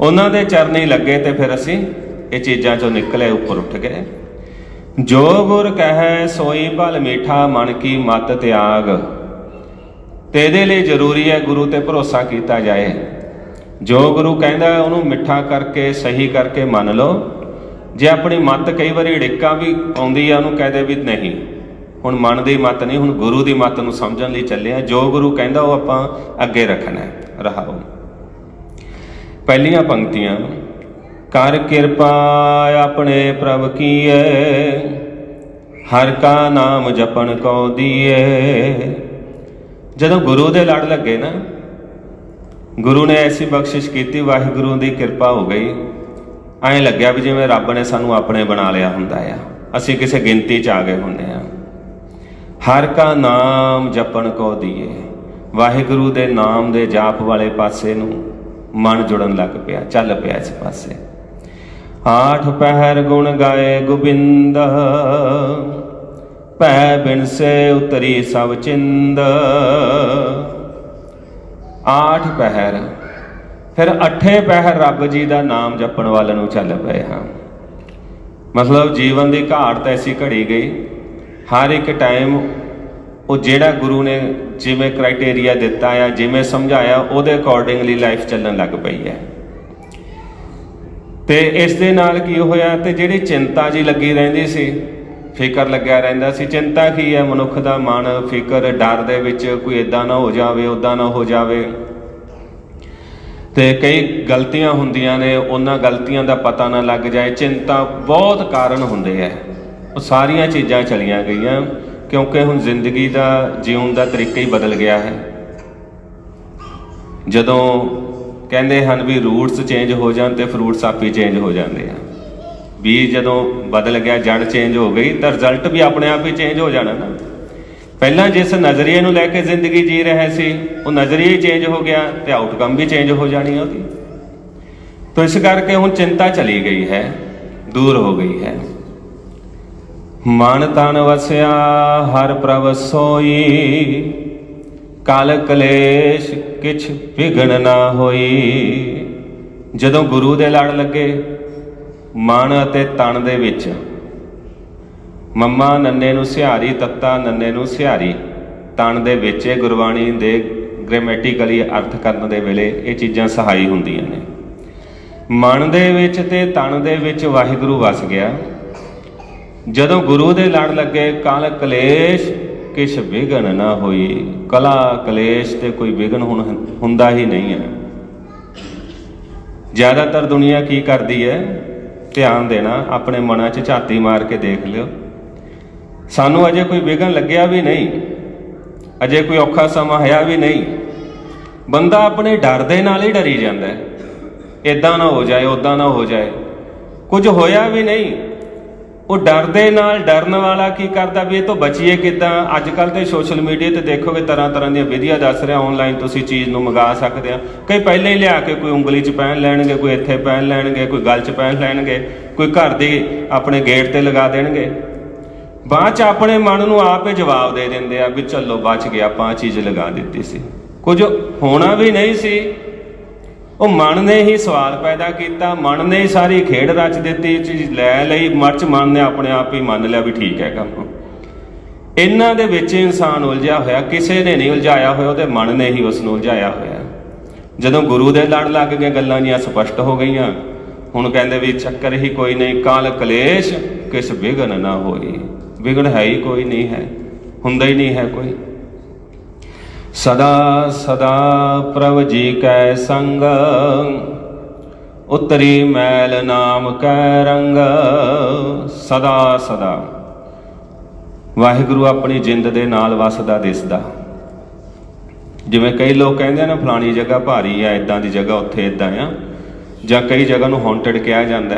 ਉਹਨਾਂ ਦੇ ਚਰਨੀ ਲੱਗੇ ਤੇ ਫਿਰ ਅਸੀਂ ਇਹ ਚੀਜ਼ਾਂ ਚੋਂ ਨਿਕਲੇ, ਉੱਪਰ ਉੱਠ ਗਏ। ਜੋ ਗੁਰ ਕਹੈ ਸੋਈ ਭਲ ਮੀਠਾ ਮਨ ਕੀ ਮਤ ਤਿਆਗ। ਤੇ ਇਹਦੇ ਲਈ ਜ਼ਰੂਰੀ ਹੈ ਗੁਰੂ ਤੇ ਭਰੋਸਾ ਕੀਤਾ ਜਾਏ। ਜੋ ਗੁਰੂ ਕਹਿੰਦਾ ਉਹਨੂੰ ਮਿੱਠਾ ਕਰਕੇ, ਸਹੀ ਕਰਕੇ ਮੰਨ ਲਓ। ਜੇ ਆਪਣੀ ਮਤ ਕਈ ਵਾਰੀ ੜਿੱਕਾ ਵੀ ਆਉਂਦੀ ਆ, ਉਹਨੂੰ ਕਹਦੇ ਵੀ ਨਹੀਂ। ਹੁਣ ਮਨ ਦੀ ਮਤ ਨਹੀਂ, ਹੁਣ ਗੁਰੂ ਦੀ ਮਤ ਨੂੰ ਸਮਝਣ ਲਈ ਚੱਲੇ ਆ ਜੋ ਗੁਰੂ ਕਹਿੰਦਾ, ਉਹ ਆਪਾਂ ਅੱਗੇ ਰੱਖਣਾ ਹੈ। ਰਹਾਓ। ਪਹਿਲੀਆਂ ਪੰਕਤੀਆਂ। ਕਰ ਕਿਰਪਾ ਆਪਣੇ ਪ੍ਰਭ ਕੀਏ, ਹਰ ਕਾ ਨਾਮ ਜਪਣ ਕੋ ਦੀਏ। ਜਦੋਂ ਗੁਰੂ ਦੇ ਲੜ ਲੱਗੇ ਨਾ, ਗੁਰੂ ਨੇ ਐਸੀ ਬਖਸ਼ਿਸ਼ ਕੀਤੀ, ਵਾਹਿਗੁਰੂ ਦੀ ਕਿਰਪਾ ਹੋ ਗਈ। ਐਂ ਲੱਗਿਆ ਵੀ ਜਿਵੇਂ ਰੱਬ ਨੇ ਸਾਨੂੰ ਆਪਣੇ ਬਣਾ ਲਿਆ ਹੁੰਦਾ ਆ। ਅਸੀਂ ਕਿਸੇ ਗਿਣਤੀ 'ਚ ਆ ਗਏ ਹੁੰਦੇ ਆ। ਹਰ ਕਾ ਨਾਮ ਜਪਣ ਕੋ ਦੀਏ। ਵਾਹਿਗੁਰੂ ਦੇ ਨਾਮ ਦੇ ਜਾਪ ਵਾਲੇ ਪਾਸੇ ਨੂੰ ਮਨ ਜੁੜਨ ਲੱਗ ਪਿਆ, ਚੱਲ ਪਿਆ ਇਸ ਪਾਸੇ। ਆਠ ਪਹਿਰ ਗੁਣ ਗਾਏ ਗੋਬਿੰਦ। ਭੈ ਬਿਨਸੇ ਉਤਰੀ ਸਭ ਚਿੰਦ। ਆਠ ਪਹਿਰ, ਫਿਰ ਅੱਠੇ ਪਹਿਰ ਰੱਬ ਜੀ ਦਾ ਨਾਮ ਜਪਣ ਵੱਲ ਨੂੰ ਚੱਲ ਪਏ ਹਾਂ। ਮਤਲਬ ਜੀਵਨ ਦੀ ਘਾਟ ਤਾਂ ਐਸੀ ਘੜੀ ਗਈ। ਹਰ ਇੱਕ ਟਾਈਮ ਉਹ ਜਿਹੜਾ ਗੁਰੂ ਨੇ ਜਿਵੇਂ ਕ੍ਰਾਈਟੇਰੀਆ ਦਿੱਤਾ ਆ ਜਿਵੇਂ ਸਮਝਾਇਆ, ਉਹਦੇ ਅਕੋਰਡਿੰਗਲੀ ਲਾਈਫ ਚੱਲਣ ਲੱਗ ਪਈ ਹੈ। ਤੇ ਇਸ ਦੇ ਨਾਲ ਕੀ ਹੋਇਆ ਤੇ ਜਿਹੜੀ ਚਿੰਤਾ ਜੀ ਲੱਗੀ ਰਹਿੰਦੀ ਸੀ, ਫਿਕਰ ਲੱਗਿਆ ਰਹਿੰਦਾ ਸੀ। ਚਿੰਤਾ ਕੀ ਹੈ? ਮਨੁੱਖ ਦਾ ਮਨ ਫਿਕਰ, ਡਰ ਦੇ ਵਿੱਚ ਕੋਈ ਇਦਾਂ ਨਾ ਹੋ ਜਾਵੇ ਉਦਾਂ ਨਾ ਹੋ ਜਾਵੇ। ਤੇ ਕਈ ਗਲਤੀਆਂ ਹੁੰਦੀਆਂ ਨੇ, ਉਹਨਾਂ ਗਲਤੀਆਂ ਦਾ ਪਤਾ ਨਾ ਲੱਗ ਜਾਏ। ਚਿੰਤਾ ਬਹੁਤ ਕਾਰਨ ਹੁੰਦੇ ਆ ਉਹ ਸਾਰੀਆਂ ਚੀਜ਼ਾਂ ਚਲੀਆਂ ਗਈਆਂ, ਕਿਉਂਕਿ ਹੁਣ ਜ਼ਿੰਦਗੀ ਦਾ ਜਿਉਣ ਦਾ ਤਰੀਕਾ ਹੀ ਬਦਲ ਗਿਆ ਹੈ। ਜਦੋਂ ਕਹਿੰਦੇ ਹਨ ਵੀ ਰੂਟਸ ਚੇਂਜ ਹੋ ਜਾਣ ਤੇ ਫਰੂਟਸ ਆਪੇ ਚੇਂਜ ਹੋ ਜਾਂਦੇ ਆ। ਬੀਜ ਜਦੋਂ ਬਦਲ ਗਿਆ ਜੜ ਚੇਂਜ ਹੋ ਗਈ, ਤਾਂ ਰਿਜ਼ਲਟ ਵੀ ਆਪਣੇ ਆਪ ਹੀ ਚੇਂਜ ਹੋ ਜਾਣਾ ਨਾ। ਪਹਿਲਾਂ ਜਿਸ ਨਜ਼ਰੀਏ ਨੂੰ ਲੈ ਕੇ ਜ਼ਿੰਦਗੀ ਜੀ ਰਹੇ ਸੀ, ਉਹ ਨਜ਼ਰੀਆ ਹੀ ਚੇਂਜ ਹੋ ਗਿਆ ਤੇ ਆਊਟਕਮ ਵੀ ਚੇਂਜ ਹੋ ਜਾਣੀ ਆ ਉਹਦੀ। ਤੋ ਇਸ ਕਰਕੇ ਹੁਣ ਚਿੰਤਾ ਚਲੀ ਗਈ ਹੈ, ਦੂਰ ਹੋ ਗਈ ਹੈ। ਮਨ ਤਨ ਵਸਿਆ, ਹਰ ਪ੍ਰਭ ਸੋਈ ਕਾਲ ਕਲੇਸ਼ ਕਿਛ ਵਿਗਣ ਨਾ ਹੋਈ। ਜਦੋਂ ਗੁਰੂ ਦੇ ਲੜ ਲੱਗੇ ਮਨ ਅਤੇ ਤਨ ਦੇ ਵਿੱਚ ਮੰਮਾ ਨੰਨੇ ਨੂੰ ਸਿਹਾਰੀ, ਤੱਤਾ ਨੰਨੇ ਨੂੰ ਸਿਹਾਰੀ, ਤਨ ਦੇ ਵਿੱਚ ਇਹ ਗੁਰਬਾਣੀ ਦੇ ਗ੍ਰਾਮੈਟਿਕਲੀ ਅਰਥ ਕਰਨ ਦੇ ਵੇਲੇ ਇਹ ਚੀਜ਼ਾਂ ਸਹਾਈ ਹੁੰਦੀਆਂ ਨੇ। ਮਨ ਦੇ ਵਿੱਚ ਤੇ ਤਨ ਦੇ ਵਿੱਚ ਵਾਹਿਗੁਰੂ ਵਸ ਗਿਆ। ਜਦੋਂ ਗੁਰੂ ਦੇ ਲੜ ਲੱਗੇ, ਕਾਲ ਕਲੇਸ਼ ਕਿਛ ਵਿਗਨ ਨਾ ਹੋਈ। ਕਲਾ, ਕਲੇਸ਼ ਤੇ ਕੋਈ ਵਿਗਨ ਹੁਣ ਹੁੰਦਾ ਹੀ ਨਹੀਂ ਹੈ। ਜ਼ਿਆਦਾਤਰ ਦੁਨੀਆ ਕੀ ਕਰਦੀ ਹੈ? ਧਿਆਨ ਦੇਣਾ, ਆਪਣੇ ਮਨਾਂ 'ਚ ਝਾਤੀ ਮਾਰ ਕੇ ਦੇਖ ਲਿਓ। ਸਾਨੂੰ ਅਜੇ ਕੋਈ ਵਿਗਨ ਲੱਗਿਆ ਵੀ ਨਹੀਂ। ਅਜੇ ਕੋਈ ਔਖਾ ਸਮਾਂ ਆਇਆ ਵੀ ਨਹੀਂ। ਬੰਦਾ ਆਪਣੇ ਡਰ ਦੇ ਨਾਲ ਹੀ ਡਰੀ ਜਾਂਦਾ ਹੈ। ਇਦਾਂ ਨਾ ਹੋ ਜਾਏ ਉਦਾਂ ਨਾ ਹੋ ਜਾਏ। ਕੁਝ ਹੋਇਆ ਵੀ ਨਹੀਂ। ਉਹ ਡਰ ਦੇ ਨਾਲ ਡਰਨ ਵਾਲਾ ਕੀ ਕਰਦਾ ਵੀ ਇਹ ਤੋਂ ਬਚੀਏ ਕਿਦਾਂ? ਅੱਜ ਕੱਲ ਤੇ ਸੋਸ਼ਲ ਮੀਡੀਆ ਤੇ ਦੇਖੋਗੇ ਤਰ੍ਹਾਂ ਤਰ੍ਹਾਂ ਦੀਆਂ ਵਿਧੀਆਂ ਦੱਸ ਰਿਹਾ ਆਨਲਾਈਨ ਤੁਸੀਂ ਚੀਜ਼ ਨੂੰ ਮੰਗਾ ਸਕਦੇ ਆ। ਕਈ ਪਹਿਲਾਂ ਹੀ ਲਿਆ ਕੇ ਕੋਈ ਉਂਗਲੀ 'ਚ ਪਹਿਨ ਲੈਣਗੇ, ਕੋਈ ਇੱਥੇ ਪਹਿਨ ਲੈਣਗੇ, ਕੋਈ ਗੱਲ 'ਚ ਪਹਿਨ ਲੈਣਗੇ, ਕੋਈ ਘਰ ਦੀ ਆਪਣੇ ਗੇਟ ਤੇ ਲਗਾ ਦੇਣਗੇ। ਬਾਅਦ 'ਚ ਆਪਣੇ ਮਨ ਨੂੰ ਆਪੇ ਜਵਾਬ ਦੇ ਦਿੰਦੇ ਆ ਵੀ ਚੱਲੋ ਬਚ ਗਿਆ, ਆਪਾਂ ਆਹ ਚੀਜ਼ ਲਗਾ ਦਿੱਤੀ ਸੀ। ਕੁਝ ਹੋਣਾ ਵੀ ਨਹੀਂ ਸੀ। ਉਹ ਮਨ ਨੇ ਹੀ ਸਵਾਲ ਪੈਦਾ ਕੀਤਾ, ਮਨ ਨੇ ਹੀ ਸਾਰੀ ਖੇਡ ਰਚ ਦਿੱਤੀ, ਚੀਜ਼ ਲੈ ਲਈ, ਮਰਚ ਮਨ ਨੇ ਆਪਣੇ ਆਪ ਹੀ ਮੰਨ ਲਿਆ ਵੀ ਠੀਕ ਹੈ ਕੰਮ ਇਹਨਾਂ ਦੇ ਵਿੱਚ ਇਨਸਾਨ ਉਲਝਿਆ ਹੋਇਆ, ਕਿਸੇ ਨੇ ਨਹੀਂ ਉਲਝਾਇਆ ਹੋਇਆ, ਉਹਦੇ ਮਨ ਨੇ ਹੀ ਉਸ ਨੂੰ ਉਲਝਾਇਆ ਹੋਇਆ। ਜਦੋਂ ਗੁਰੂ ਦੇ ਲੜ ਲੱਗ ਗਏ, ਗੱਲਾਂ ਜੀਆਂ ਸਪਸ਼ਟ ਹੋ ਗਈਆਂ, ਹੁਣ ਕਹਿੰਦੇ ਵੀ ਚੱਕਰ ਹੀ ਕੋਈ ਨਹੀਂ, ਕਾਲ ਕਲੇਸ਼ ਕਿਸ ਵਿਗਨ ਨਾ ਹੋਈ। ਵਿਗਨ ਹੈ ਹੀ ਕੋਈ ਨਹੀਂ ਹੈ, ਹੁੰਦਾ ਹੀ ਨਹੀਂ ਹੈ ਕੋਈ। ਸਦਾ ਸਦਾ ਪ੍ਰਭ ਜੀ ਕੈ ਸੰਗ। ਉਤਰੀ ਮੈਲ ਨਾਮ ਕੈ ਰੰਗ। ਸਦਾ ਸਦਾ। ਵਾਹਿਗੁਰੂ ਆਪਣੀ ਜਿੰਦ ਦੇ ਨਾਲ ਵਸਦਾ ਦਿਸਦਾ। ਜਿਵੇਂ ਕਈ ਲੋਕ ਕਹਿੰਦੇ ਆ ਨਾ, ਫਲਾਣੀ ਜਗ੍ਹਾ ਭਾਰੀ ਆ ਇਦਾਂ ਦੀ ਜਗ੍ਹਾ ਉੱਥੇ ਇਦਾਂ ਆ। ਜਾਂ ਕਈ ਜਗ੍ਹਾ ਨੂੰ ਹੌਂਟਡ ਕਿਹਾ ਜਾਂਦਾ।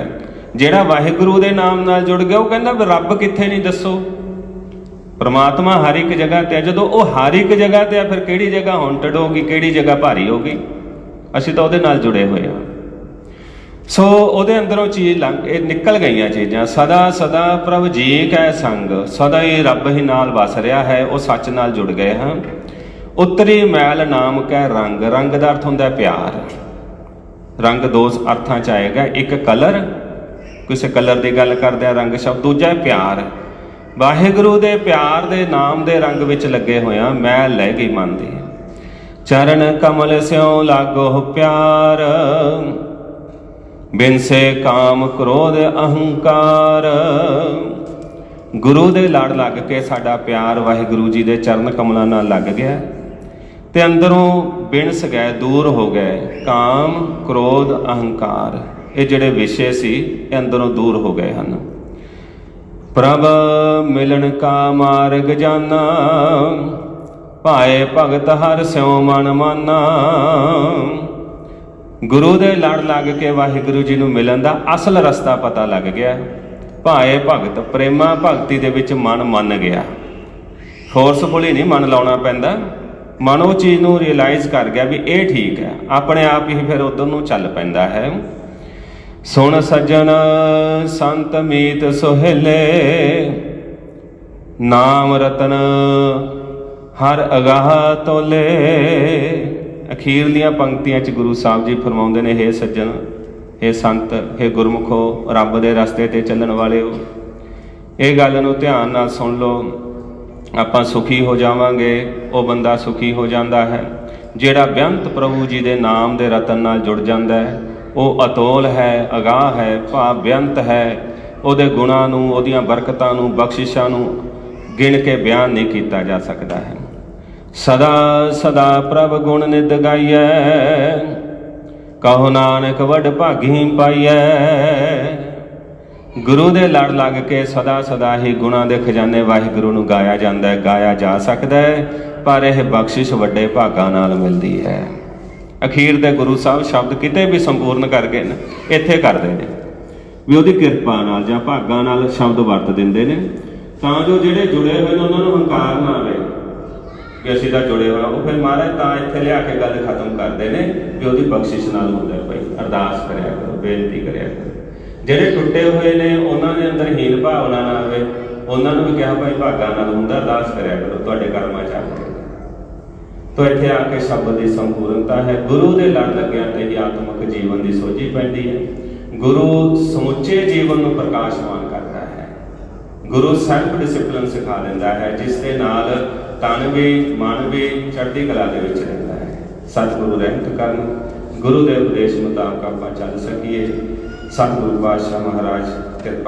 ਜਿਹੜਾ ਵਾਹਿਗੁਰੂ ਦੇ ਨਾਮ ਨਾਲ ਜੁੜ ਗਿਆ, ਉਹ ਕਹਿੰਦਾ, ਰੱਬ ਕਿੱਥੇ ਨਹੀਂ ਦੱਸੋ? ਪਰਮਾਤਮਾ ਹਰ ਇੱਕ ਜਗ੍ਹਾ ਤੇ ਹੈ ਜਦੋਂ ਉਹ ਹਰ ਇੱਕ ਜਗ੍ਹਾ ਤੇ ਆ, ਫਿਰ ਕਿਹੜੀ ਜਗ੍ਹਾ ਹੌਂਟਡ ਹੋਗੀ ਕਿਹੜੀ ਜਗ੍ਹਾ ਭਾਰੀ ਹੋਗੀ ਅਸੀਂ ਤਾਂ ਉਹਦੇ ਨਾਲ ਜੁੜੇ ਹੋਏ ਹਾਂ। ਸੋ ਉਹਦੇ ਅੰਦਰੋਂ ਚੀਜ਼ ਲੰਘ, ਇਹ ਨਿਕਲ ਗਈਆਂ ਚੀਜ਼ਾਂ। ਸਦਾ ਸਦਾ ਪ੍ਰਭ ਜੀ ਕੈ ਸੰਗ, ਸਦਾ ਹੀ ਰੱਬ ਹੀ ਨਾਲ ਵਸ ਰਿਹਾ ਹੈ, ਉਹ ਸੱਚ ਨਾਲ ਜੁੜ ਗਏ ਹਾਂ। ਉਤਰੀ ਮੈਲ ਨਾਮ ਕੈ ਰੰਗ ਰੰਗ ਦਾ ਅਰਥ ਹੁੰਦਾ ਪਿਆਰ। ਰੰਗ ਦੋ ਅਰਥਾਂ ਚ ਆਏਗਾ, ਇੱਕ ਕਲਰ, ਕਿਸੇ ਕਲਰ ਦੀ ਗੱਲ ਕਰਦੇ ਆ, ਰੰਗ ਸ਼ਬਦ, ਦੂਜਾ ਪਿਆਰ। ਵਾਹਿਗੁਰੂ ਦੇ ਪਿਆਰ ਦੇ ਨਾਮ ਦੇ ਰੰਗ ਵਿੱਚ ਲੱਗੇ ਹੋਇਆ ਮੈਂ ਲੈ ਗਈ ਮਨ ਦੀ। ਚਰਨ ਕਮਲ ਸਿਉ ਲਾਗੋ ਪਿਆਰ, ਬਿਨ ਸੇ ਕਾਮ ਕ੍ਰੋਧ ਅਹੰਕਾਰ। ਗੁਰੂ ਦੇ ਲੜ ਲੱਗ ਕੇ ਸਾਡਾ ਪਿਆਰ ਵਾਹਿਗੁਰੂ ਜੀ ਦੇ ਚਰਨ ਕਮਲਾਂ ਨਾਲ ਲੱਗ ਗਿਆ। ਤੇ ਅੰਦਰੋਂ ਬਿਨ ਗਏ ਦੂਰ ਹੋ ਗਏ ਕਾਮ, ਕ੍ਰੋਧ, ਅਹੰਕਾਰ। ਇਹ ਜਿਹੜੇ ਵਿਸ਼ੇ ਸੀ, ਇਹ ਅੰਦਰੋਂ ਦੂਰ ਹੋ ਗਏ ਹਨ। ਪ੍ਰਭ ਮਿਲਣ ਕਾ ਮਾਰਗ ਜਾਨਾ, ਭਾਏ ਭਗਤ ਹਰ ਸਿਉ ਮਨ ਮਾਨਾ। ਗੁਰੂ ਦੇ ਲੜ ਲੱਗ ਕੇ ਵਾਹਿਗੁਰੂ ਜੀ ਨੂੰ ਮਿਲਣ ਦਾ ਅਸਲ ਰਸਤਾ ਪਤਾ ਲੱਗ ਗਿਆ। ਭਾਏ ਭਗਤ ਪ੍ਰੇਮਾ ਭਗਤੀ ਦੇ ਵਿੱਚ ਮਨ ਮੰਨ ਗਿਆ। ਫੋਰਸਫੁਲੀ ਨਹੀਂ ਮਨ ਲਾਉਣਾ ਪੈਂਦਾ। ਮਨ ਉਹ ਚੀਜ਼ ਨੂੰ ਰਿਅਲਾਈਜ਼ ਕਰ ਗਿਆ ਵੀ ਇਹ ਠੀਕ ਹੈ। ਆਪਣੇ ਆਪ ਹੀ ਫਿਰ ਉਧਰ ਨੂੰ ਚੱਲ ਪੈਂਦਾ ਹੈ। ਸੁਣ ਸੱਜਣ ਸੰਤ ਮੀਤ ਸੁਹੇਲੇ ਨਾਮ ਰਤਨ ਹਰ ਅਗਾਹ ਤੋਲੇ ਅਖੀਰਲੀਆਂ ਪੰਕਤੀਆਂ ਚ ਗੁਰੂ ਸਾਹਿਬ ਜੀ ਫਰਮਾਉਂਦੇ ਨੇ हे ਸੱਜਣ हे ਸੰਤ हे ਗੁਰਮੁਖੋ ਰੱਬ ਦੇ ਰਸਤੇ ਤੇ ਚੱਲਣ ਵਾਲਿਓ ਇਹ ਗੱਲ ਨੂੰ ਧਿਆਨ ਨਾਲ ਸੁਣ ਲਓ ਆਪਾਂ ਸੁਖੀ ਹੋ ਜਾਵਾਂਗੇ ਉਹ ਬੰਦਾ ਸੁਖੀ ਹੋ ਜਾਂਦਾ ਹੈ ਜਿਹੜਾ ਬੇਅੰਤ ਪ੍ਰਭੂ ਜੀ ਦੇ ਨਾਮ ਦੇ ਰਤਨ ਨਾਲ ਜੁੜ ਜਾਂਦਾ ਹੈ ਉਹ ਅਤੋਲ ਹੈ, ਅਗਾਹ ਹੈ ਭਾਵ ਬੇਅੰਤ ਹੈ। ਉਹਦੇ ਗੁਣਾਂ ਨੂੰ, ਉਹਦੀਆਂ ਬਰਕਤਾਂ ਨੂੰ, ਬਖਸ਼ਿਸ਼ਾਂ ਨੂੰ ਗਿਣ ਕੇ ਬਿਆਨ ਨਹੀਂ ਕੀਤਾ ਜਾ ਸਕਦਾ ਹੈ। ਸਦਾ ਸਦਾ ਪ੍ਰਭ ਗੁਣ ਨਿਤ ਗਾਈਐ। ਕਹੋ ਨਾਨਕ ਵਡ ਭਾਗੀ ਪਾਈਐ। ਗੁਰੂ ਦੇ ਲੜ ਲੱਗ ਕੇ ਸਦਾ ਸਦਾ ਹੀ ਗੁਣਾਂ ਦੇ ਖਜ਼ਾਨੇ ਵਾਹਿਗੁਰੂ ਨੂੰ ਗਾਇਆ ਜਾਂਦਾ ਹੈ, ਗਾਇਆ ਜਾ ਸਕਦਾ ਹੈ। ਪਰ ਇਹ ਬਖਸ਼ਿਸ਼ ਵੱਡੇ ਭਾਗਾਂ ਨਾਲ ਮਿਲਦੀ ਹੈ। ਅਖੀਰ ਦੇ ਗੁਰੂ ਸਾਹਿਬ ਸ਼ਬਦ ਕਿਤੇ ਵੀ ਸੰਪੂਰਨ ਕਰ ਗਏ ਨੇ ਇੱਥੇ ਕਰਦੇ ਨੇ। ਵੀ ਉਹਦੀ ਕਿਰਪਾ ਨਾਲ ਜਾਂ ਭਾਗਾਂ ਨਾਲ ਸ਼ਬਦ ਵਰਤ ਦਿੰਦੇ ਨੇ। ਤਾਂ ਜੋ ਜਿਹੜੇ ਜੁੜੇ ਹੋਏ ਨੇ, ਉਹਨਾਂ ਨੂੰ ਹੰਕਾਰ ਨਾ ਆਵੇ। ਕਿ ਅਸੀਂ ਤਾਂ ਜੁੜੇ ਹੋਏ ਉਹ ਫਿਰ ਮਹਾਰਾਜ ਤਾਂ ਇੱਥੇ ਲਿਆ ਕੇ ਗੱਲ ਖਤਮ ਕਰਦੇ ਨੇ ਵੀ ਉਹਦੀ ਬਖਸ਼ਿਸ਼ ਨਾਲ ਹੁੰਦਾ ਭਾਈ। ਅਰਦਾਸ ਕਰਿਆ ਕਰੋ, ਬੇਨਤੀ ਕਰਿਆ ਕਰੋ। ਜਿਹੜੇ ਟੁੱਟੇ ਹੋਏ ਨੇ, ਉਹਨਾਂ ਦੇ ਅੰਦਰ ਹੀਨ ਭਾਵਨਾ ਨਾ ਆਵੇ। ਉਹਨਾਂ ਨੂੰ ਵੀ ਕਿਹਾ, ਭਾਈ ਭਾਗਾਂ ਨਾਲ ਹੁੰਦਾ, ਅਰਦਾਸ ਕਰਿਆ ਕਰੋ, ਤੁਹਾਡੇ ਕਰਮਾਂ ਚ ਆ ਤੋ ਇੱਥੇ ਆ ਕੇ ਸ਼ਬਦ ਦੀ ਸੰਪੂਰਨਤਾ ਹੈ। ਗੁਰੂ ਦੇ ਲੜ ਲੱਗਿਆਂ ਤੇ ਹੀ ਆਤਮਿਕ ਜੀਵਨ ਦੀ ਸੋਝੀ ਪੈਂਦੀ ਹੈ। ਗੁਰੂ ਸਮੁੱਚੇ ਜੀਵਨ ਨੂੰ ਪ੍ਰਕਾਸ਼ਮਾਨ ਕਰਦਾ ਹੈ। ਗੁਰੂ ਸੈਲਫ ਡਿਸਪਲਿਨ ਸਿਖਾ ਦਿੰਦਾ ਹੈ, ਜਿਸ ਦੇ ਨਾਲ ਤਨ ਵੀ, ਮਨ ਵੀ ਚੜ੍ਹਦੀ ਕਲਾ ਦੇ ਵਿੱਚ ਰਹਿੰਦਾ ਹੈ। ਸਤਿਗੁਰੂ ਰਹਿਤ ਕਰਨ, ਗੁਰੂ ਦੇ ਉਪਦੇਸ਼ ਮੁਤਾਬਕ ਆਪਾਂ ਚੱਲ ਸਕੀਏ। ਸਤਿਗੁਰੂ ਪਾਤਸ਼ਾਹ ਮਹਾਰਾਜ, ਕਿਰਪਾ